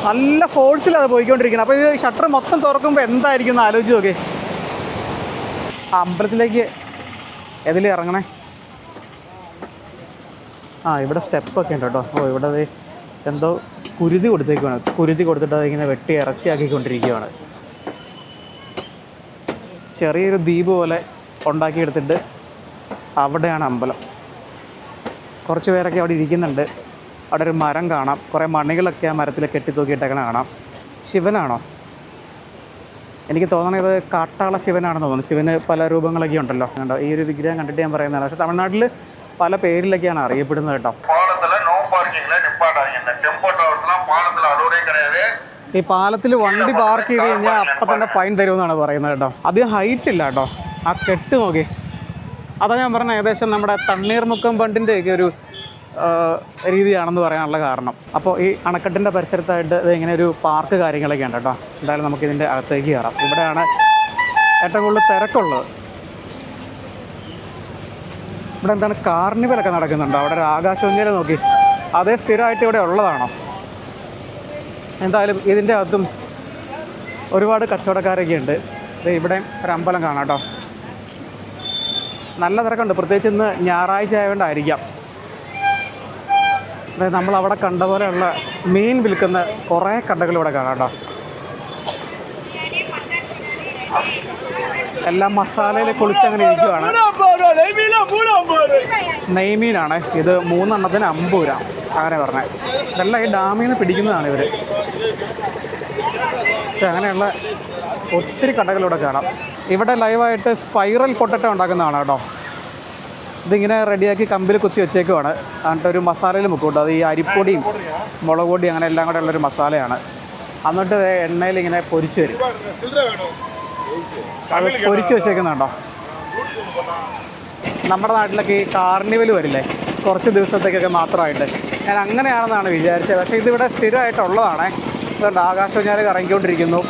നല്ല ഫോഴ്സിലാണ് പോയിക്കൊണ്ടിരിക്കുന്നത് അപ്പോൾ ഇത് ഷട്ടർ മൊത്തം തുറക്കുമ്പോൾ എന്തായിരിക്കും എന്ന് ആലോചിച്ച് നോക്കേ. അമ്പലത്തിലേക്ക് എതിൽ ഇറങ്ങണേ? ആ ഇവിടെ സ്റ്റെപ്പൊക്കെ ഉണ്ട് കേട്ടോ. ഓ ഇവിടെ എന്തോ കുരുതി കൊടുത്തേക്കുവാണ്. കുരുതി കൊടുത്തിട്ട് അതിങ്ങനെ വെട്ടി ഇറച്ചിയാക്കിക്കൊണ്ടിരിക്കുകയാണ് ചെറിയൊരു ദ്വീപ് പോലെ ഉണ്ടാക്കിയെടുത്തിട്ട് അവിടെയാണ് അമ്പലം. കുറച്ച് പേരൊക്കെ അവിടെ ഇരിക്കുന്നുണ്ട്. അവിടെ ഒരു മരം കാണാം. കുറേ മണികളൊക്കെ ആ മരത്തിൽ കെട്ടിത്തൂക്കിയിട്ടേക്കണ കാണാം. ശിവനാണോ? എനിക്ക് തോന്നണത് കാട്ടാള ശിവനാണെന്ന് തോന്നുന്നു. ശിവന് പല രൂപങ്ങളൊക്കെ ഉണ്ടല്ലോ. കണ്ടോ? ഈ ഒരു വിഗ്രഹം കണ്ടിട്ട് ഞാൻ പറയുന്നതാണ്. പക്ഷെ തമിഴ്നാട്ടിൽ പല പേരിലൊക്കെയാണ് അറിയപ്പെടുന്നത് കേട്ടോ. ഈ പാലത്തിൽ വണ്ടി പാർക്ക് ചെയ്ത് കഴിഞ്ഞാൽ അപ്പം തന്നെ ഫൈൻ തരുമെന്നാണ് പറയുന്നത് കേട്ടോ. അധികം ഹൈറ്റ് ഇല്ല കേട്ടോ. ആ കെട്ട് നോക്കി. അതാ ഞാൻ പറഞ്ഞ ഏകദേശം നമ്മുടെ തണ്ണീർമുക്കം ബണ്ടിന്റെ ഒക്കെ ഒരു രീതിയാണെന്ന് പറയാനുള്ള കാരണം. അപ്പോൾ ഈ അണക്കെട്ടിന്റെ പരിസരത്തായിട്ട് ഇങ്ങനെ ഒരു പാർക്ക് കാര്യങ്ങളൊക്കെ ഉണ്ട് കേട്ടോ. എന്തായാലും നമുക്ക് ഇതിന്റെ അകത്തേക്ക് കയറാം. ഇവിടെയാണ് ഏറ്റവും കൂടുതൽ തിരക്കുള്ളത്. ഇവിടെ എന്താണ് കാർണിവലൊക്കെ നടക്കുന്നുണ്ടോ? അവിടെ ഒരു ആകാശവഞ്ചന നോക്കി. അതേ സ്ഥിരമായിട്ട് ഇവിടെ ഉള്ളതാണോ? എന്തായാലും ഇതിന്റെ അകത്തും ഒരുപാട് കച്ചവടക്കാരൊക്കെ ഉണ്ട്. ഇവിടെ ഒരു അമ്പലം കാണാം കേട്ടോ. നല്ല തിരക്കുണ്ട്. പ്രത്യേകിച്ച് ഇന്ന് ഞായറാഴ്ച ആയതുകൊണ്ടായിരിക്കാം. അതായത് നമ്മൾ അവിടെ കണ്ട പോലെയുള്ള മീൻ വിൽക്കുന്ന കുറേ കടകൾ ഇവിടെ കാണാം കേട്ടോ. എല്ലാം മസാലയിൽ കുളിച്ചങ്ങനെ ഇരിക്കുവാണ്. നെയ്മീനാണ്. ഇത് മൂന്നെണ്ണത്തിന് അമ്പത് രൂപ അങ്ങനെ പറഞ്ഞത് ഇതെല്ലാം ഈ ഡാമിൽ നിന്ന് പിടിക്കുന്നതാണ് ഇവർ അങ്ങനെയുള്ള ഒത്തിരി കടകളിവിടെ കാണാം. ഇവിടെ ലൈവായിട്ട് സ്പൈറൽ പൊട്ടറ്റ ഉണ്ടാക്കുന്നതാണ് കേട്ടോ. ഇതിങ്ങനെ റെഡിയാക്കി കമ്പിൽ കുത്തി വെച്ചേക്കുവാണ്. എന്നിട്ട് ഒരു മസാലയിൽ മുക്കൂട്ടോ അത് ഈ അരിപ്പൊടിയും മുളക് പൊടിയും അങ്ങനെ എല്ലാം കൂടെ ഉള്ളൊരു മസാലയാണ്. എന്നിട്ട് എണ്ണയിൽ ഇങ്ങനെ പൊരിച്ചു തരും അത് പൊരിച്ചു വെച്ചേക്കുന്നുണ്ടോ? നമ്മുടെ നാട്ടിലൊക്കെ ഈ കാർണിവൽ വരില്ലേ? കുറച്ച് ദിവസത്തേക്കൊക്കെ മാത്രമായിട്ട്. ഞാൻ അങ്ങനെയാണെന്നാണ് വിചാരിച്ചത്. പക്ഷേ ഇതിവിടെ സ്ഥിരമായിട്ടുള്ളതാണേ. അതുകൊണ്ട് ആകാശം കറങ്ങിക്കൊണ്ടിരിക്കുന്നു.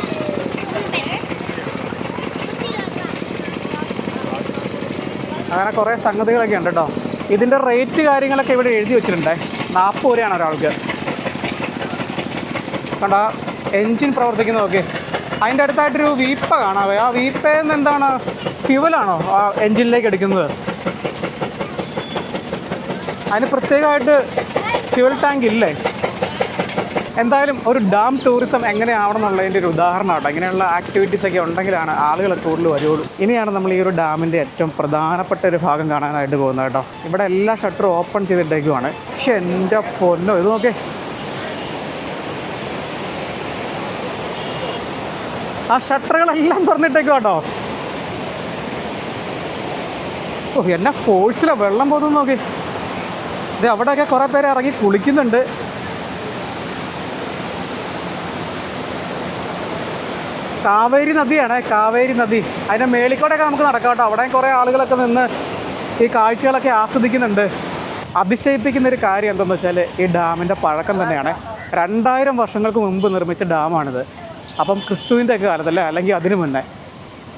അങ്ങനെ കുറേ സംഗതികളൊക്കെ ഉണ്ട് കേട്ടോ. ഇതിന്റെ റേറ്റ് കാര്യങ്ങളൊക്കെ ഇവിടെ എഴുതി വെച്ചിട്ടുണ്ടേ. നാൽപ്പത് രൂപയാണ് ഒരാൾക്ക്. കണ്ട എൻജിൻ പ്രവർത്തിക്കുന്ന നോക്കി. അതിന്റെ അടുത്തായിട്ടൊരു വീപ്പ കാണാവേ ആ വീപ്പയിൽ നിന്ന് എന്താണ്? ഫ്യുവലാണോ ആ എൻജിനിലേക്ക് എടുക്കുന്നത്? അതിന് പ്രത്യേകമായിട്ട് ഫ്യുവൽ ടാങ്ക് ഇല്ലേ? എന്തായാലും ഒരു ഡാം ടൂറിസം എങ്ങനെയാവണം എന്നുള്ളതിന്റെ ഒരു ഉദാഹരണമാട്ടോ ഇങ്ങനെയുള്ള ആക്ടിവിറ്റീസ് ഒക്കെ ഉണ്ടെങ്കിലാണ് ആളുകൾ കൂടുതൽ വരുള്ളൂ. ഇനിയാണ് നമ്മൾ ഈ ഒരു ഡാമിന്റെ ഏറ്റവും പ്രധാനപ്പെട്ട ഒരു ഭാഗം കാണാനായിട്ട് പോകുന്നത് കേട്ടോ. ഇവിടെ എല്ലാ ഷട്ടറും ഓപ്പൺ ചെയ്തിട്ടേക്കുവാണ്. പക്ഷെ എന്റെ പൊന്നോ ഇത് നോക്കേ. ആ ഷട്ടറുകളെല്ലാം തുറന്നിട്ടേക്കും കേട്ടോ. ഓ എന്നാ ഫോഴ്സിലാണ് വെള്ളം പോകുന്നത് നോക്കി. ഇത് അവിടെയൊക്കെ കുറേ പേര് ഇറങ്ങി കുളിക്കുന്നുണ്ട്. കാവേരി നദിയാണ് കാവേരി നദി. അതിന്റെ മേളിക്കോടെയൊക്കെ നമുക്ക് നടക്കാം കേട്ടോ. അവിടെ കുറേ ആളുകളൊക്കെ നിന്ന് ഈ കാഴ്ചകളൊക്കെ ആസ്വദിക്കുന്നുണ്ട്. അതിശയിപ്പിക്കുന്ന ഒരു കാര്യം എന്തെന്ന് വെച്ചാൽ ഈ ഡാമിന്റെ പഴക്കം തന്നെയാണ്. രണ്ടായിരം വർഷങ്ങൾക്ക് മുമ്പ് നിർമ്മിച്ച ഡാമാണിത്. അപ്പം ക്രിസ്തുവിന്റെ ഒക്കെ കാലത്തല്ലേ അല്ലെങ്കിൽ അതിനു മുന്നേ.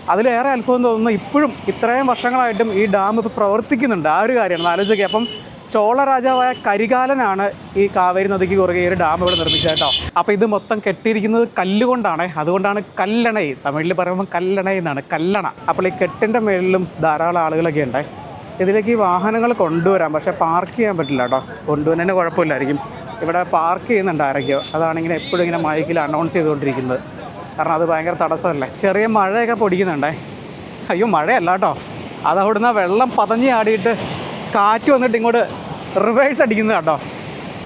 അതിലേറെ അത്ഭുതം തോന്നുന്നു. ഇപ്പോഴും ഇത്രയും വർഷങ്ങളായിട്ടും ഈ ഡാം ഇപ്പോൾ പ്രവർത്തിക്കുന്നുണ്ട്. ആ ഒരു കാര്യമാണ്. ആലോചിക്കുക അപ്പം ചോള രാജാവായ കരികാലനാണ് ഈ കാവേരി നദിക്ക് കുറുകെ ഒരു ഡാം ഇവിടെ നിർമ്മിച്ചത് കേട്ടോ. അപ്പോൾ ഇത് മൊത്തം കെട്ടിയിരിക്കുന്നത് കല്ലുകൊണ്ടാണ്. അതുകൊണ്ടാണ് കല്ലണൈ തമിഴിൽ പറയുമ്പോൾ കല്ലണൈ എന്നാണ് കല്ലണ. അപ്പോൾ ഈ കെട്ടിന്റെ മേളിലും ധാരാളം ആളുകളൊക്കെ ഉണ്ട്. ഇതിലേക്ക് ഈ വാഹനങ്ങൾ കൊണ്ടുവരാം. പക്ഷേ പാർക്ക് ചെയ്യാൻ പറ്റില്ല കേട്ടോ. കൊണ്ടുവരുന്നതിന് കുഴപ്പമില്ലായിരിക്കും. ഇവിടെ പാർക്ക് ചെയ്യുന്നുണ്ട് ആരൊക്കെയോ. അതാണ് ഇങ്ങനെ എപ്പോഴും ഇങ്ങനെ മൈക്കിൽ അനൗൺസ് ചെയ്തുകൊണ്ടിരിക്കുന്നത്. കാരണം അത് ഭയങ്കര തടസ്സമല്ലേ? ചെറിയ മഴയൊക്കെ പൊടിക്കുന്നുണ്ടേ. അയ്യോ മഴയല്ല കേട്ടോ. അത് വെള്ളം പതഞ്ഞ് ആടിയിട്ട് കാറ്റ് വന്നിട്ട് ഇങ്ങോട്ട് റിവേഴ്സ് അടിക്കുന്നത് കേട്ടോ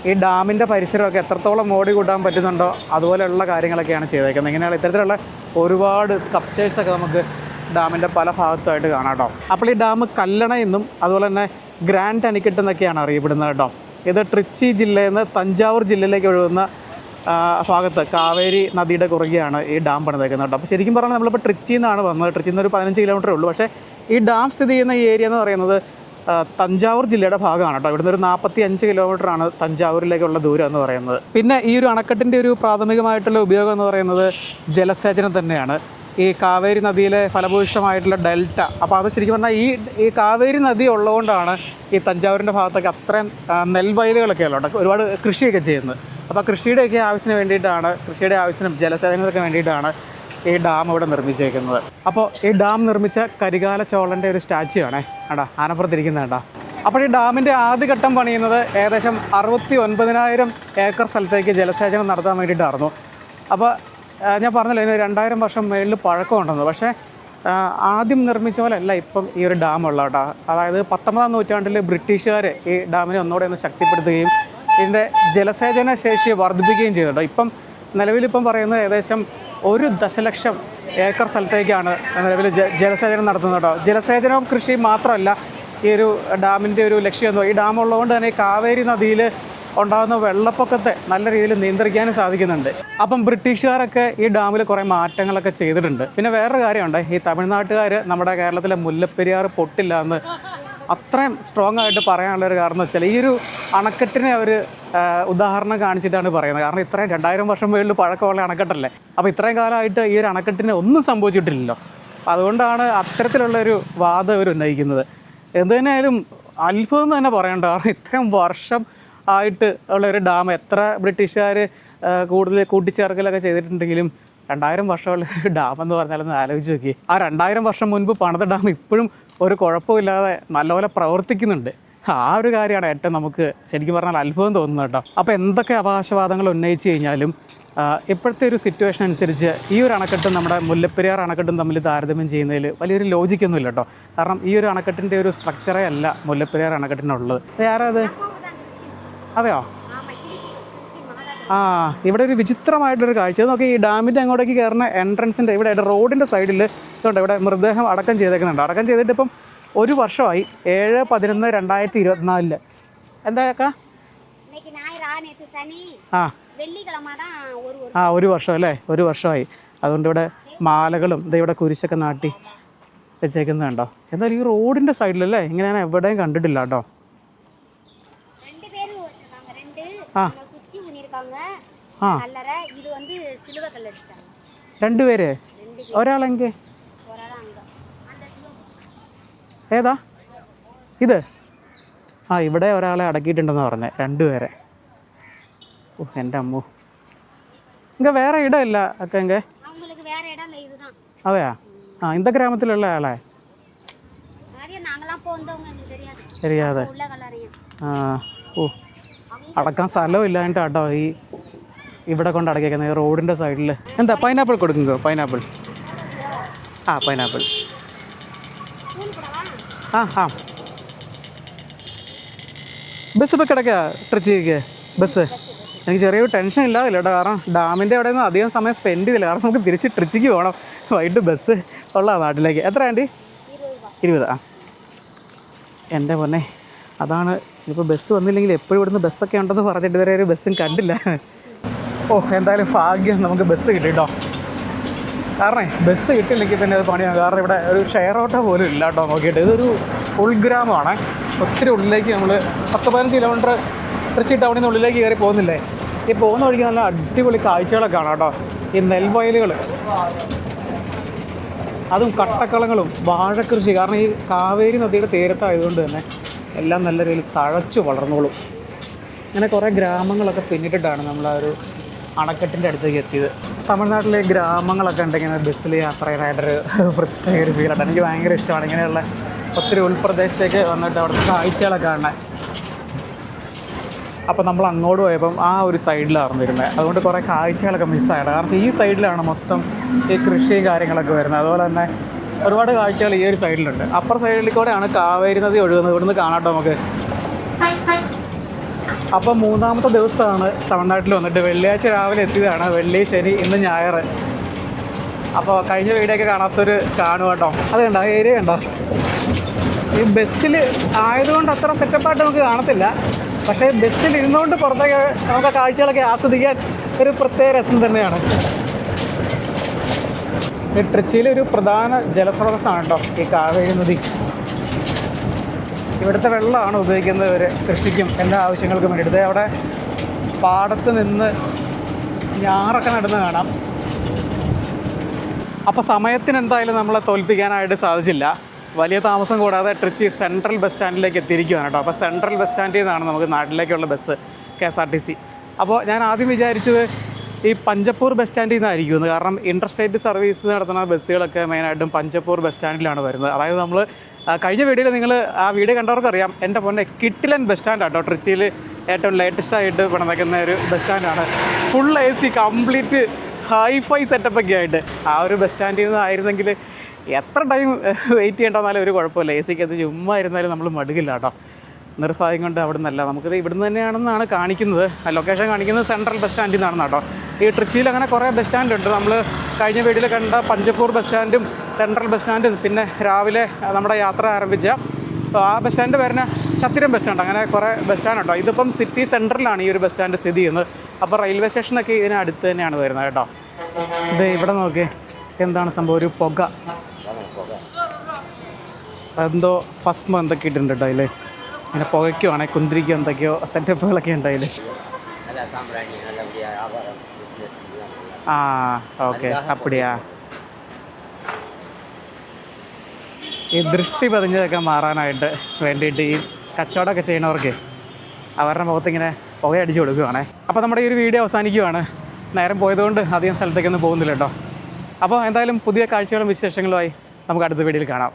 ഈ ഡാമിന്റെ പരിസരമൊക്കെ എത്രത്തോളം മോടി കൂട്ടാൻ പറ്റുന്നുണ്ടോ അതുപോലെയുള്ള കാര്യങ്ങളൊക്കെയാണ് ചെയ്തേക്കുന്നത്. ഇങ്ങനെയുള്ള ഇത്തരത്തിലുള്ള ഒരുപാട് സ്കപ്ചേഴ്സൊക്കെ നമുക്ക് ഡാമിന്റെ പല ഭാഗത്തുമായിട്ട് കാണാം കേട്ടോ. അപ്പോൾ ഈ ഡാം കല്ലണ എന്നും അതുപോലെ തന്നെ ഗ്രാൻഡ് അനിക്കെട്ട് എന്നൊക്കെയാണ് അറിയപ്പെടുന്നത് കേട്ടോ. ഇത് ട്രിച്ചി ജില്ലയിൽ നിന്ന് തഞ്ചാവൂർ ജില്ലയിലേക്ക് ഒഴുകുന്ന ഭാഗത്ത് കാവേരി നദിയുടെ കുറുകെയാണ് ഈ ഡാം പണിതേക്കുന്നത് കേട്ടോ. അപ്പോൾ ശരിക്കും പറഞ്ഞാൽ നമ്മളിപ്പോൾ ട്രിച്ചിയിൽ നിന്നാണ് വന്നത്. ട്രിച്ചിയിൽ ഒരു പതിനഞ്ച് കിലോമീറ്റർ ഉള്ളൂ. പക്ഷേ ഈ ഡാം സ്ഥിതി ചെയ്യുന്ന ഏരിയ എന്ന് പറയുന്നത് തഞ്ചാവൂർ ജില്ലയുടെ ഭാഗമാണ് കേട്ടോ. ഇവിടുന്ന് ഒരു നാൽപ്പത്തി അഞ്ച് കിലോമീറ്റർ ആണ് തഞ്ചാവൂരിലേക്കുള്ള ദൂരം എന്ന് പറയുന്നത്. പിന്നെ ഈ ഒരു അണക്കെട്ടിന്റെ ഒരു പ്രാഥമികമായിട്ടുള്ള ഉപയോഗം എന്ന് പറയുന്നത് ജലസേചനം തന്നെയാണ്. ഈ കാവേരി നദിയിലെ ഫലഭൂയിഷ്ടമായിട്ടുള്ള ഡെൽറ്റ. അപ്പോൾ അത് ശരിക്കും പറഞ്ഞാൽ ഈ ഈ കാവേരി നദി ഉള്ളതുകൊണ്ടാണ് ഈ തഞ്ചാവൂരിന്റെ ഭാഗത്തൊക്കെ അത്രയും നെൽവയലുകളൊക്കെ ഉള്ളത് ഒരുപാട് കൃഷിയൊക്കെ ചെയ്യുന്നത്. അപ്പോൾ കൃഷിയുടെയൊക്കെ ആവശ്യത്തിന് വേണ്ടിയിട്ടാണ് കൃഷിയുടെ ആവശ്യത്തിനും ജലസേചനത്തിനൊക്കെ വേണ്ടിയിട്ടാണ് ഈ ഡാം ഇവിടെ നിർമ്മിച്ചേക്കുന്നത്. അപ്പോൾ ഈ ഡാം നിർമ്മിച്ച കരികാല ചോളന്റെ ഒരു സ്റ്റാച്യു ആണേ ആടാ ആനപ്പുറത്തിരിക്കുന്ന കേട്ടോ അപ്പോൾ ഈ ഡാമിന്റെ ആദ്യഘട്ടം പണിയുന്നത് ഏകദേശം അറുപത്തി ഒൻപതിനായിരം ഏക്കർ സ്ഥലത്തേക്ക് ജലസേചനം നടത്താൻ വേണ്ടിയിട്ടായിരുന്നു. അപ്പോൾ ഞാൻ പറഞ്ഞല്ലോ ഇതിന് രണ്ടായിരം വർഷം മേളിൽ പഴക്കമുണ്ടെന്ന്. പക്ഷേ ആദ്യം നിർമ്മിച്ച പോലെയല്ല ഇപ്പം ഈ ഒരു ഡാം ഉള്ള കേട്ടോ. അതായത് പത്തൊമ്പതാം നൂറ്റാണ്ടിൽ ബ്രിട്ടീഷുകാർ ഈ ഡാമിനെ ഒന്നുകൂടെ ഒന്ന് ശക്തിപ്പെടുത്തുകയും ഇതിന്റെ ജലസേചന ശേഷി വർദ്ധിപ്പിക്കുകയും ചെയ്തിട്ടുണ്ട് ഇപ്പം നിലവിലിപ്പം പറയുന്നത് ഏകദേശം ഒരു ദശലക്ഷം ഏക്കർ സ്ഥലത്തേക്കാണ് നിലവിൽ ജലസേചനം നടത്തുന്നത് കേട്ടോ. ജലസേചനവും കൃഷി മാത്രമല്ല ഈ ഒരു ഡാമിന്റെ ഒരു ലക്ഷ്യം എന്തോ ഈ ഡാം ഉള്ളതുകൊണ്ട് തന്നെ കാവേരി നദിയിൽ ഉണ്ടാകുന്ന വെള്ളപ്പൊക്കത്തെ നല്ല രീതിയിൽ നിയന്ത്രിക്കാനും സാധിക്കുന്നുണ്ട്. അപ്പം ബ്രിട്ടീഷുകാരൊക്കെ ഈ ഡാമിൽ കുറേ മാറ്റങ്ങളൊക്കെ ചെയ്തിട്ടുണ്ട്. പിന്നെ വേറൊരു കാര്യമുണ്ട് ഈ തമിഴ്നാട്ടുകാർ നമ്മുടെ കേരളത്തിലെ മുല്ലപ്പെരിയാർ പൊട്ടില്ല എന്ന് അത്രയും സ്ട്രോങ് ആയിട്ട് പറയാനുള്ള ഒരു കാരണം വെച്ചാൽ ഈ ഒരു അണക്കെട്ടിനെ അവർ ഉദാഹരണം കാണിച്ചിട്ടാണ് പറയുന്നത്. കാരണം ഇത്രയും രണ്ടായിരം വർഷം മുകളിൽ പഴക്കമുള്ള അണക്കെട്ടല്ലേ? അപ്പോൾ ഇത്രയും കാലമായിട്ട് ഈ ഒരു അണക്കെട്ടിന് ഒന്നും സംഭവിച്ചിട്ടില്ലല്ലോ. അതുകൊണ്ടാണ് അത്തരത്തിലുള്ള ഒരു വാദം അവർ ഉന്നയിക്കുന്നത്. എന്ത് തന്നെയായാലും അത്ഭുതം തന്നെ പറയേണ്ട കാരണം ഇത്രയും വർഷം ആയിട്ട് ഉള്ള ഒരു ഡാം എത്ര ബ്രിട്ടീഷുകാർ കൂടുതൽ കൂട്ടിച്ചേർക്കലൊക്കെ ചെയ്തിട്ടുണ്ടെങ്കിലും രണ്ടായിരം വർഷമുള്ള ഒരു ഡാം എന്ന് പറഞ്ഞാലൊന്ന് ആലോചിച്ച് നോക്കി ആ രണ്ടായിരം വർഷം മുൻപ് പണിത ഡാം ഇപ്പോഴും ഒരു കുഴപ്പമില്ലാതെ നല്ലപോലെ പ്രവർത്തിക്കുന്നുണ്ട്. ആ ഒരു കാര്യമാണ് ഏറ്റവും നമുക്ക് ശരിക്കും പറഞ്ഞാൽ അത്ഭുതം തോന്നുന്നത് കേട്ടോ. അപ്പോൾ എന്തൊക്കെ അവകാശവാദങ്ങൾ ഉന്നയിച്ച് കഴിഞ്ഞാലും ഇപ്പോഴത്തെ ഒരു സിറ്റുവേഷൻ അനുസരിച്ച് ഈ ഒരു അണക്കെട്ടും നമ്മുടെ മുല്ലപ്പെരിയാർ അണക്കെട്ടും തമ്മിൽ താരതമ്യം ചെയ്യുന്നതിൽ വലിയൊരു ലോജിക്കൊന്നുമില്ല കേട്ടോ. കാരണം ഈ ഒരു അണക്കെട്ടിന്റെ ഒരു സ്ട്രക്ചറേ അല്ല മുല്ലപ്പെരിയാർ അണക്കെട്ടിനുള്ളത്. ഇത് ആരാത് അതെയോ? ആ ഇവിടെ ഒരു വിചിത്രമായിട്ടൊരു കാഴ്ച. നോക്കി ഈ ഡാമിന്റെ അങ്ങോട്ടേക്ക് കയറുന്ന എൻട്രൻസിന്റെ ഇവിടെ റോഡിന്റെ സൈഡിൽ ഇതുണ്ട് ഇവിടെ മൃതദേഹം അടക്കം ചെയ്തേക്കുന്നുണ്ട്. അടക്കം ചെയ്തിട്ട് ഇപ്പം ഒരു വർഷമായി ഏഴ് പതിനൊന്ന് രണ്ടായിരത്തി ഇരുപത്തിനാലിൽ. എന്താ ആ. ആ ഒരു വർഷം അല്ലേ? ഒരു വർഷമായി. അതുകൊണ്ട് ഇവിടെ മാലകളും ഇത് ഇവിടെ കുരിശൊക്കെ നാട്ടി വെച്ചേക്കുന്നുണ്ടോ? എന്നാൽ ഈ റോഡിന്റെ സൈഡിലല്ലേ? ഇങ്ങനെ ഞാൻ എവിടെയും കണ്ടിട്ടില്ല കേട്ടോ. ആ. பேரும் வச்சிருக்காங்க ரெண்டு ஆ. இந்த குச்சி ஊனிருக்காங்க ആ கல்லறை இது வந்து சிலுவை கல் அடிச்சிட்டாங்க രണ്ടുപേര് ரெண்டு ഒരാളെങ്കിൽ ஒரு ஆள் அங்க அந்த சிலுவை குச்சி. ഏതാ ഇത് ആ ഇവിടെ ഒരാളെ അടക്കിയിട്ടുണ്ടെന്ന് പറഞ്ഞത് രണ്ടുപേരെ ഓ എൻ്റെ അമ്മു ഇങ്ക വേറെ ഇടമില്ല അക്ക എങ്ക அவங்களுக்கு வேற இடம் இல்லை இதுதான் അതെയാ ആ இந்த ഗ്രാമത്തിലുള്ള ആളെ அதே நாங்களாம் இப்போ வந்தவங்க எங்களுக்கு தெரியாது தெரியாது. உள்ள கல்லறையும் ആ ഓ അടക്കാൻ കേട്ടോ ഈ ഇവിടെ കൊണ്ട് അടക്കിയേക്കുന്നത് റോഡിന്റെ സൈഡിൽ എന്താ പൈനാപ്പിൾ കൊടുക്കുക പൈനാപ്പിൾ ആ പൈനാപ്പിൾ ആ ആ. ബസ് ഇപ്പോൾ കിടക്കുക ട്രിച്ചിക്ക് ബസ്. എനിക്ക് ചെറിയൊരു ടെൻഷൻ ഇല്ലാതില്ല കേട്ടോ കാരണം ഡാമിന്റെ അവിടെ നിന്ന് അധികം സമയം സ്പെൻഡ് ചെയ്തില്ല. കാരണം നമുക്ക് തിരിച്ച് ട്രിച്ചിക്ക് പോകണം വൈകിട്ട് ബസ് ഉള്ള നാട്ടിലേക്ക്. എത്ര ആന്റി? ഇരുപത് ആ. എന്റെ പൊന്നെ അതാണ് ഇപ്പോൾ ബസ് വന്നില്ലെങ്കിൽ എപ്പോഴും ഇവിടുന്ന് ബസ്സൊക്കെ ഉണ്ടെന്ന് പറഞ്ഞിട്ട് ഇതുവരെ ഒരു ബസ്സും കണ്ടില്ല. ഓ എന്തായാലും ഭാഗ്യം നമുക്ക് ബസ് കിട്ടി കാരണം ബസ് കിട്ടില്ലെങ്കിൽ തന്നെ അത് പണിയാണ് കാരണം ഇവിടെ ഒരു ഷെയർ ഓട്ടോ പോലും ഇല്ല കേട്ടോ നോക്കിയിട്ട്. ഇതൊരു ഉൾഗ്രാമമാണ്. ഒത്തിരി ഉള്ളിലേക്ക് നമ്മൾ പത്ത് പതിനഞ്ച് കിലോമീറ്റർ തൃച്ചി ടൗണിൽ നിന്ന് ഉള്ളിലേക്ക് കയറി പോകുന്നില്ലേ? ഈ പോകുന്ന വഴിക്ക് നല്ല അടിപൊളി കാഴ്ചകളൊക്കെ കാണാം കേട്ടോ. ഈ നെൽവയലുകൾ അതും കട്ടക്കളങ്ങളും വാഴക്കൃഷി. കാരണം ഈ കാവേരി നദിയുടെ തീരത്തായതുകൊണ്ട് തന്നെ എല്ലാം നല്ല രീതിയിൽ തഴച്ചു വളർന്നോളും. അങ്ങനെ കുറേ ഗ്രാമങ്ങളൊക്കെ പിന്നിട്ടിട്ടാണ് നമ്മൾ ആ ഒരു അണക്കെട്ടിന്റെ അടുത്തേക്ക് എത്തിയത്. തമിഴ്നാട്ടിലെ ഗ്രാമങ്ങളൊക്കെ ഉണ്ടെങ്കിൽ ബസ്സിൽ യാത്ര ചെയ്യാനായിട്ടൊരു പ്രത്യേക ഒരു ഫീലാണ് എനിക്ക് ഭയങ്കര ഇഷ്ടമാണ്. ഇങ്ങനെയുള്ള ഒത്തിരി ഉൾപ്രദേശത്തേക്ക് വന്നിട്ട് അവിടുത്തെ കാഴ്ചകളൊക്കെ കാണാൻ. അപ്പോൾ നമ്മൾ അങ്ങോട്ട് പോയപ്പം ആ ഒരു സൈഡിലായിരുന്നു ഇരുന്നത് അതുകൊണ്ട് കുറേ കാഴ്ചകളൊക്കെ മിസ്സായിട്ട് കാരണം ഈ സൈഡിലാണ് മൊത്തം ഈ കൃഷിയും കാര്യങ്ങളൊക്കെ വരുന്നത്. അതുപോലെ തന്നെ ഒരുപാട് കാഴ്ചകൾ ഈ ഒരു സൈഡിലുണ്ട്. അപ്പർ സൈഡിൽ കൂടെയാണ് കാവേരി നദി ഒഴുകുന്നത്. ഇവിടുന്ന് കാണാട്ടോ നമുക്ക്. അപ്പം മൂന്നാമത്തെ ദിവസമാണ് തമിഴ്നാട്ടിൽ വന്നിട്ട്. വെള്ളിയാഴ്ച രാവിലെ എത്തിയതാണ്. വെള്ളി ശനി ഇന്ന് ഞായർ. അപ്പോൾ കഴിഞ്ഞ വീടൊക്കെ കാണാത്തൊരു കാണു കേട്ടോ അത് കണ്ടോ? ഏരിയ കണ്ടോ? ഈ ബസ്സിൽ ആയതുകൊണ്ട് അത്ര സെറ്റപ്പായിട്ട് നമുക്ക് കാണത്തില്ല. പക്ഷേ ബസ്സിൽ ഇരുന്നുകൊണ്ട് പുറത്തേക്ക് നമുക്ക് കാഴ്ചകളൊക്കെ ആസ്വദിക്കാൻ ഒരു പ്രത്യേക രസം തന്നെയാണ്. ട്രിച്ചിയിലെ ഒരു പ്രധാന ജലസ്രോതസ്സാണ് കേട്ടോ ഈ കാവേരി നദി. ഇവിടുത്തെ വെള്ളമാണ് ഉപയോഗിക്കുന്നത് ഇവർ കൃഷിക്കും എല്ലാ ആവശ്യങ്ങൾക്കും വേണ്ടിയിട്ട്. അവിടെ പാടത്ത് നിന്ന് ഞാറൊക്കെ നടന്ന് കാണാം. അപ്പോൾ സമയത്തിന് എന്തായാലും നമ്മളെ തോൽപ്പിക്കാനായിട്ട് സാധിച്ചില്ല. വലിയ താമസം കൂടാതെ ട്രിച്ചി സെൻട്രൽ ബസ് സ്റ്റാൻഡിലേക്ക് എത്തിയിരിക്കുകയാണ് കേട്ടോ. അപ്പോൾ സെൻട്രൽ ബസ് സ്റ്റാൻഡിൽ നിന്നാണ് നമുക്ക് നാട്ടിലേക്കുള്ള bus K S R T C. അപ്പോൾ ഞാൻ ആദ്യം വിചാരിച്ചത് ഈ പഞ്ചപ്പൂർ ബസ് സ്റ്റാൻഡിൽ നിന്നായിരിക്കും കാരണം ഇന്റർസ്റ്റേറ്റ് സർവീസ് നടത്തുന്ന ബസ്സുകളൊക്കെ മെയിനായിട്ടും പഞ്ചപ്പൂർ ബസ് സ്റ്റാൻഡിലാണ് വരുന്നത്. അതായത് നമ്മൾ കഴിഞ്ഞ വീഡിയോയിൽ നിങ്ങൾ ആ വീഡിയോ കണ്ടവർക്കറിയാം. എന്റെ പൊന്നെ കിട്ടിലൻ ബസ് സ്റ്റാൻഡാണ് കേട്ടോ ട്രിച്ചിയിൽ ഏറ്റവും ലേറ്റസ്റ്റ് ആയിട്ട് പണിതേക്കുന്ന ഒരു bus സ്റ്റാൻഡാണ് full A C complete hifi സെറ്റപ്പൊക്കെ ആയിട്ട്. ആ ഒരു ബസ് സ്റ്റാൻഡിൽ നിന്ന് ആയിരുന്നെങ്കിൽ എത്ര ടൈം വെയിറ്റ് ചെയ്യേണ്ടെന്നാലും ഒരു കുഴപ്പമില്ല. എ സിക്ക് അത് ചുമ്മാ ഇരുന്നാലും നമ്മൾ മടുക്കില്ല കേട്ടോ. നിർഭാഗ്യം കൊണ്ട് അവിടെ നിന്നല്ല നമുക്കിത് ഇവിടുന്ന് തന്നെയാണെന്നാണ് കാണിക്കുന്നത്. ലൊക്കേഷൻ കാണിക്കുന്നത് സെൻട്രൽ ബസ് സ്റ്റാൻഡിൽ നിന്നാണ് കേട്ടോ. ഈ ട്രിച്ചിയിൽ അങ്ങനെ കുറേ ബസ് സ്റ്റാൻഡ് ഉണ്ട്. നമ്മൾ കഴിഞ്ഞ വീട്ടിൽ കണ്ട പഞ്ചപ്പൂർ ബസ് സ്റ്റാൻഡും സെൻട്രൽ ബസ് സ്റ്റാൻഡും പിന്നെ രാവിലെ നമ്മുടെ യാത്ര ആരംഭിച്ച ആ ബസ് സ്റ്റാൻഡ് വരുന്ന ചത്തിരം ബസ് സ്റ്റാൻഡ് അങ്ങനെ കുറേ ബസ് സ്റ്റാൻഡ് ഉണ്ടോ? ഇതിപ്പം സിറ്റി സെന്ററിലാണ് ഈ ഒരു ബസ് സ്റ്റാൻഡ് സ്ഥിതി ചെയ്യുന്നത്. അപ്പോൾ റെയിൽവേ സ്റ്റേഷനൊക്കെ ഇതിന് അടുത്ത് തന്നെയാണ് വരുന്നത് കേട്ടോ. ഇത് ഇവിടെ നോക്കി. എന്താണ് സംഭവം? ഒരു പുക. എന്തോ ഫസ്മ എന്തൊക്കെ ഇട്ടിട്ടുണ്ട് കേട്ടോ അതിൽ അങ്ങനെ പുകയ്ക്കുവാണെ കുന്തിരിക്കോ എന്തൊക്കെയോ സെറ്റപ്പുകളൊക്കെ ഉണ്ടായില്ലേ? ആ ഓക്കെ അപ്പടിയാ. ഈ ദൃഷ്ടി പതിഞ്ഞതൊക്കെ മാറാനായിട്ട് വേണ്ടിയിട്ട് ഈ കച്ചവടമൊക്കെ ചെയ്യണവർക്ക് അവരുടെ മുഖത്ത് ഇങ്ങനെ പുകയടിച്ചു കൊടുക്കുകയാണേ അപ്പോൾ നമ്മുടെ ഈ ഒരു വീഡിയോ അവസാനിക്കുകയാണ് നേരം പോയതുകൊണ്ട് അധികം സ്ഥലത്തേക്കൊന്നും പോകുന്നില്ല കേട്ടോ. അപ്പോൾ എന്തായാലും പുതിയ കാഴ്ചകളും വിശേഷങ്ങളുമായി നമുക്ക് അടുത്ത വീഡിയോയിൽ കാണാം.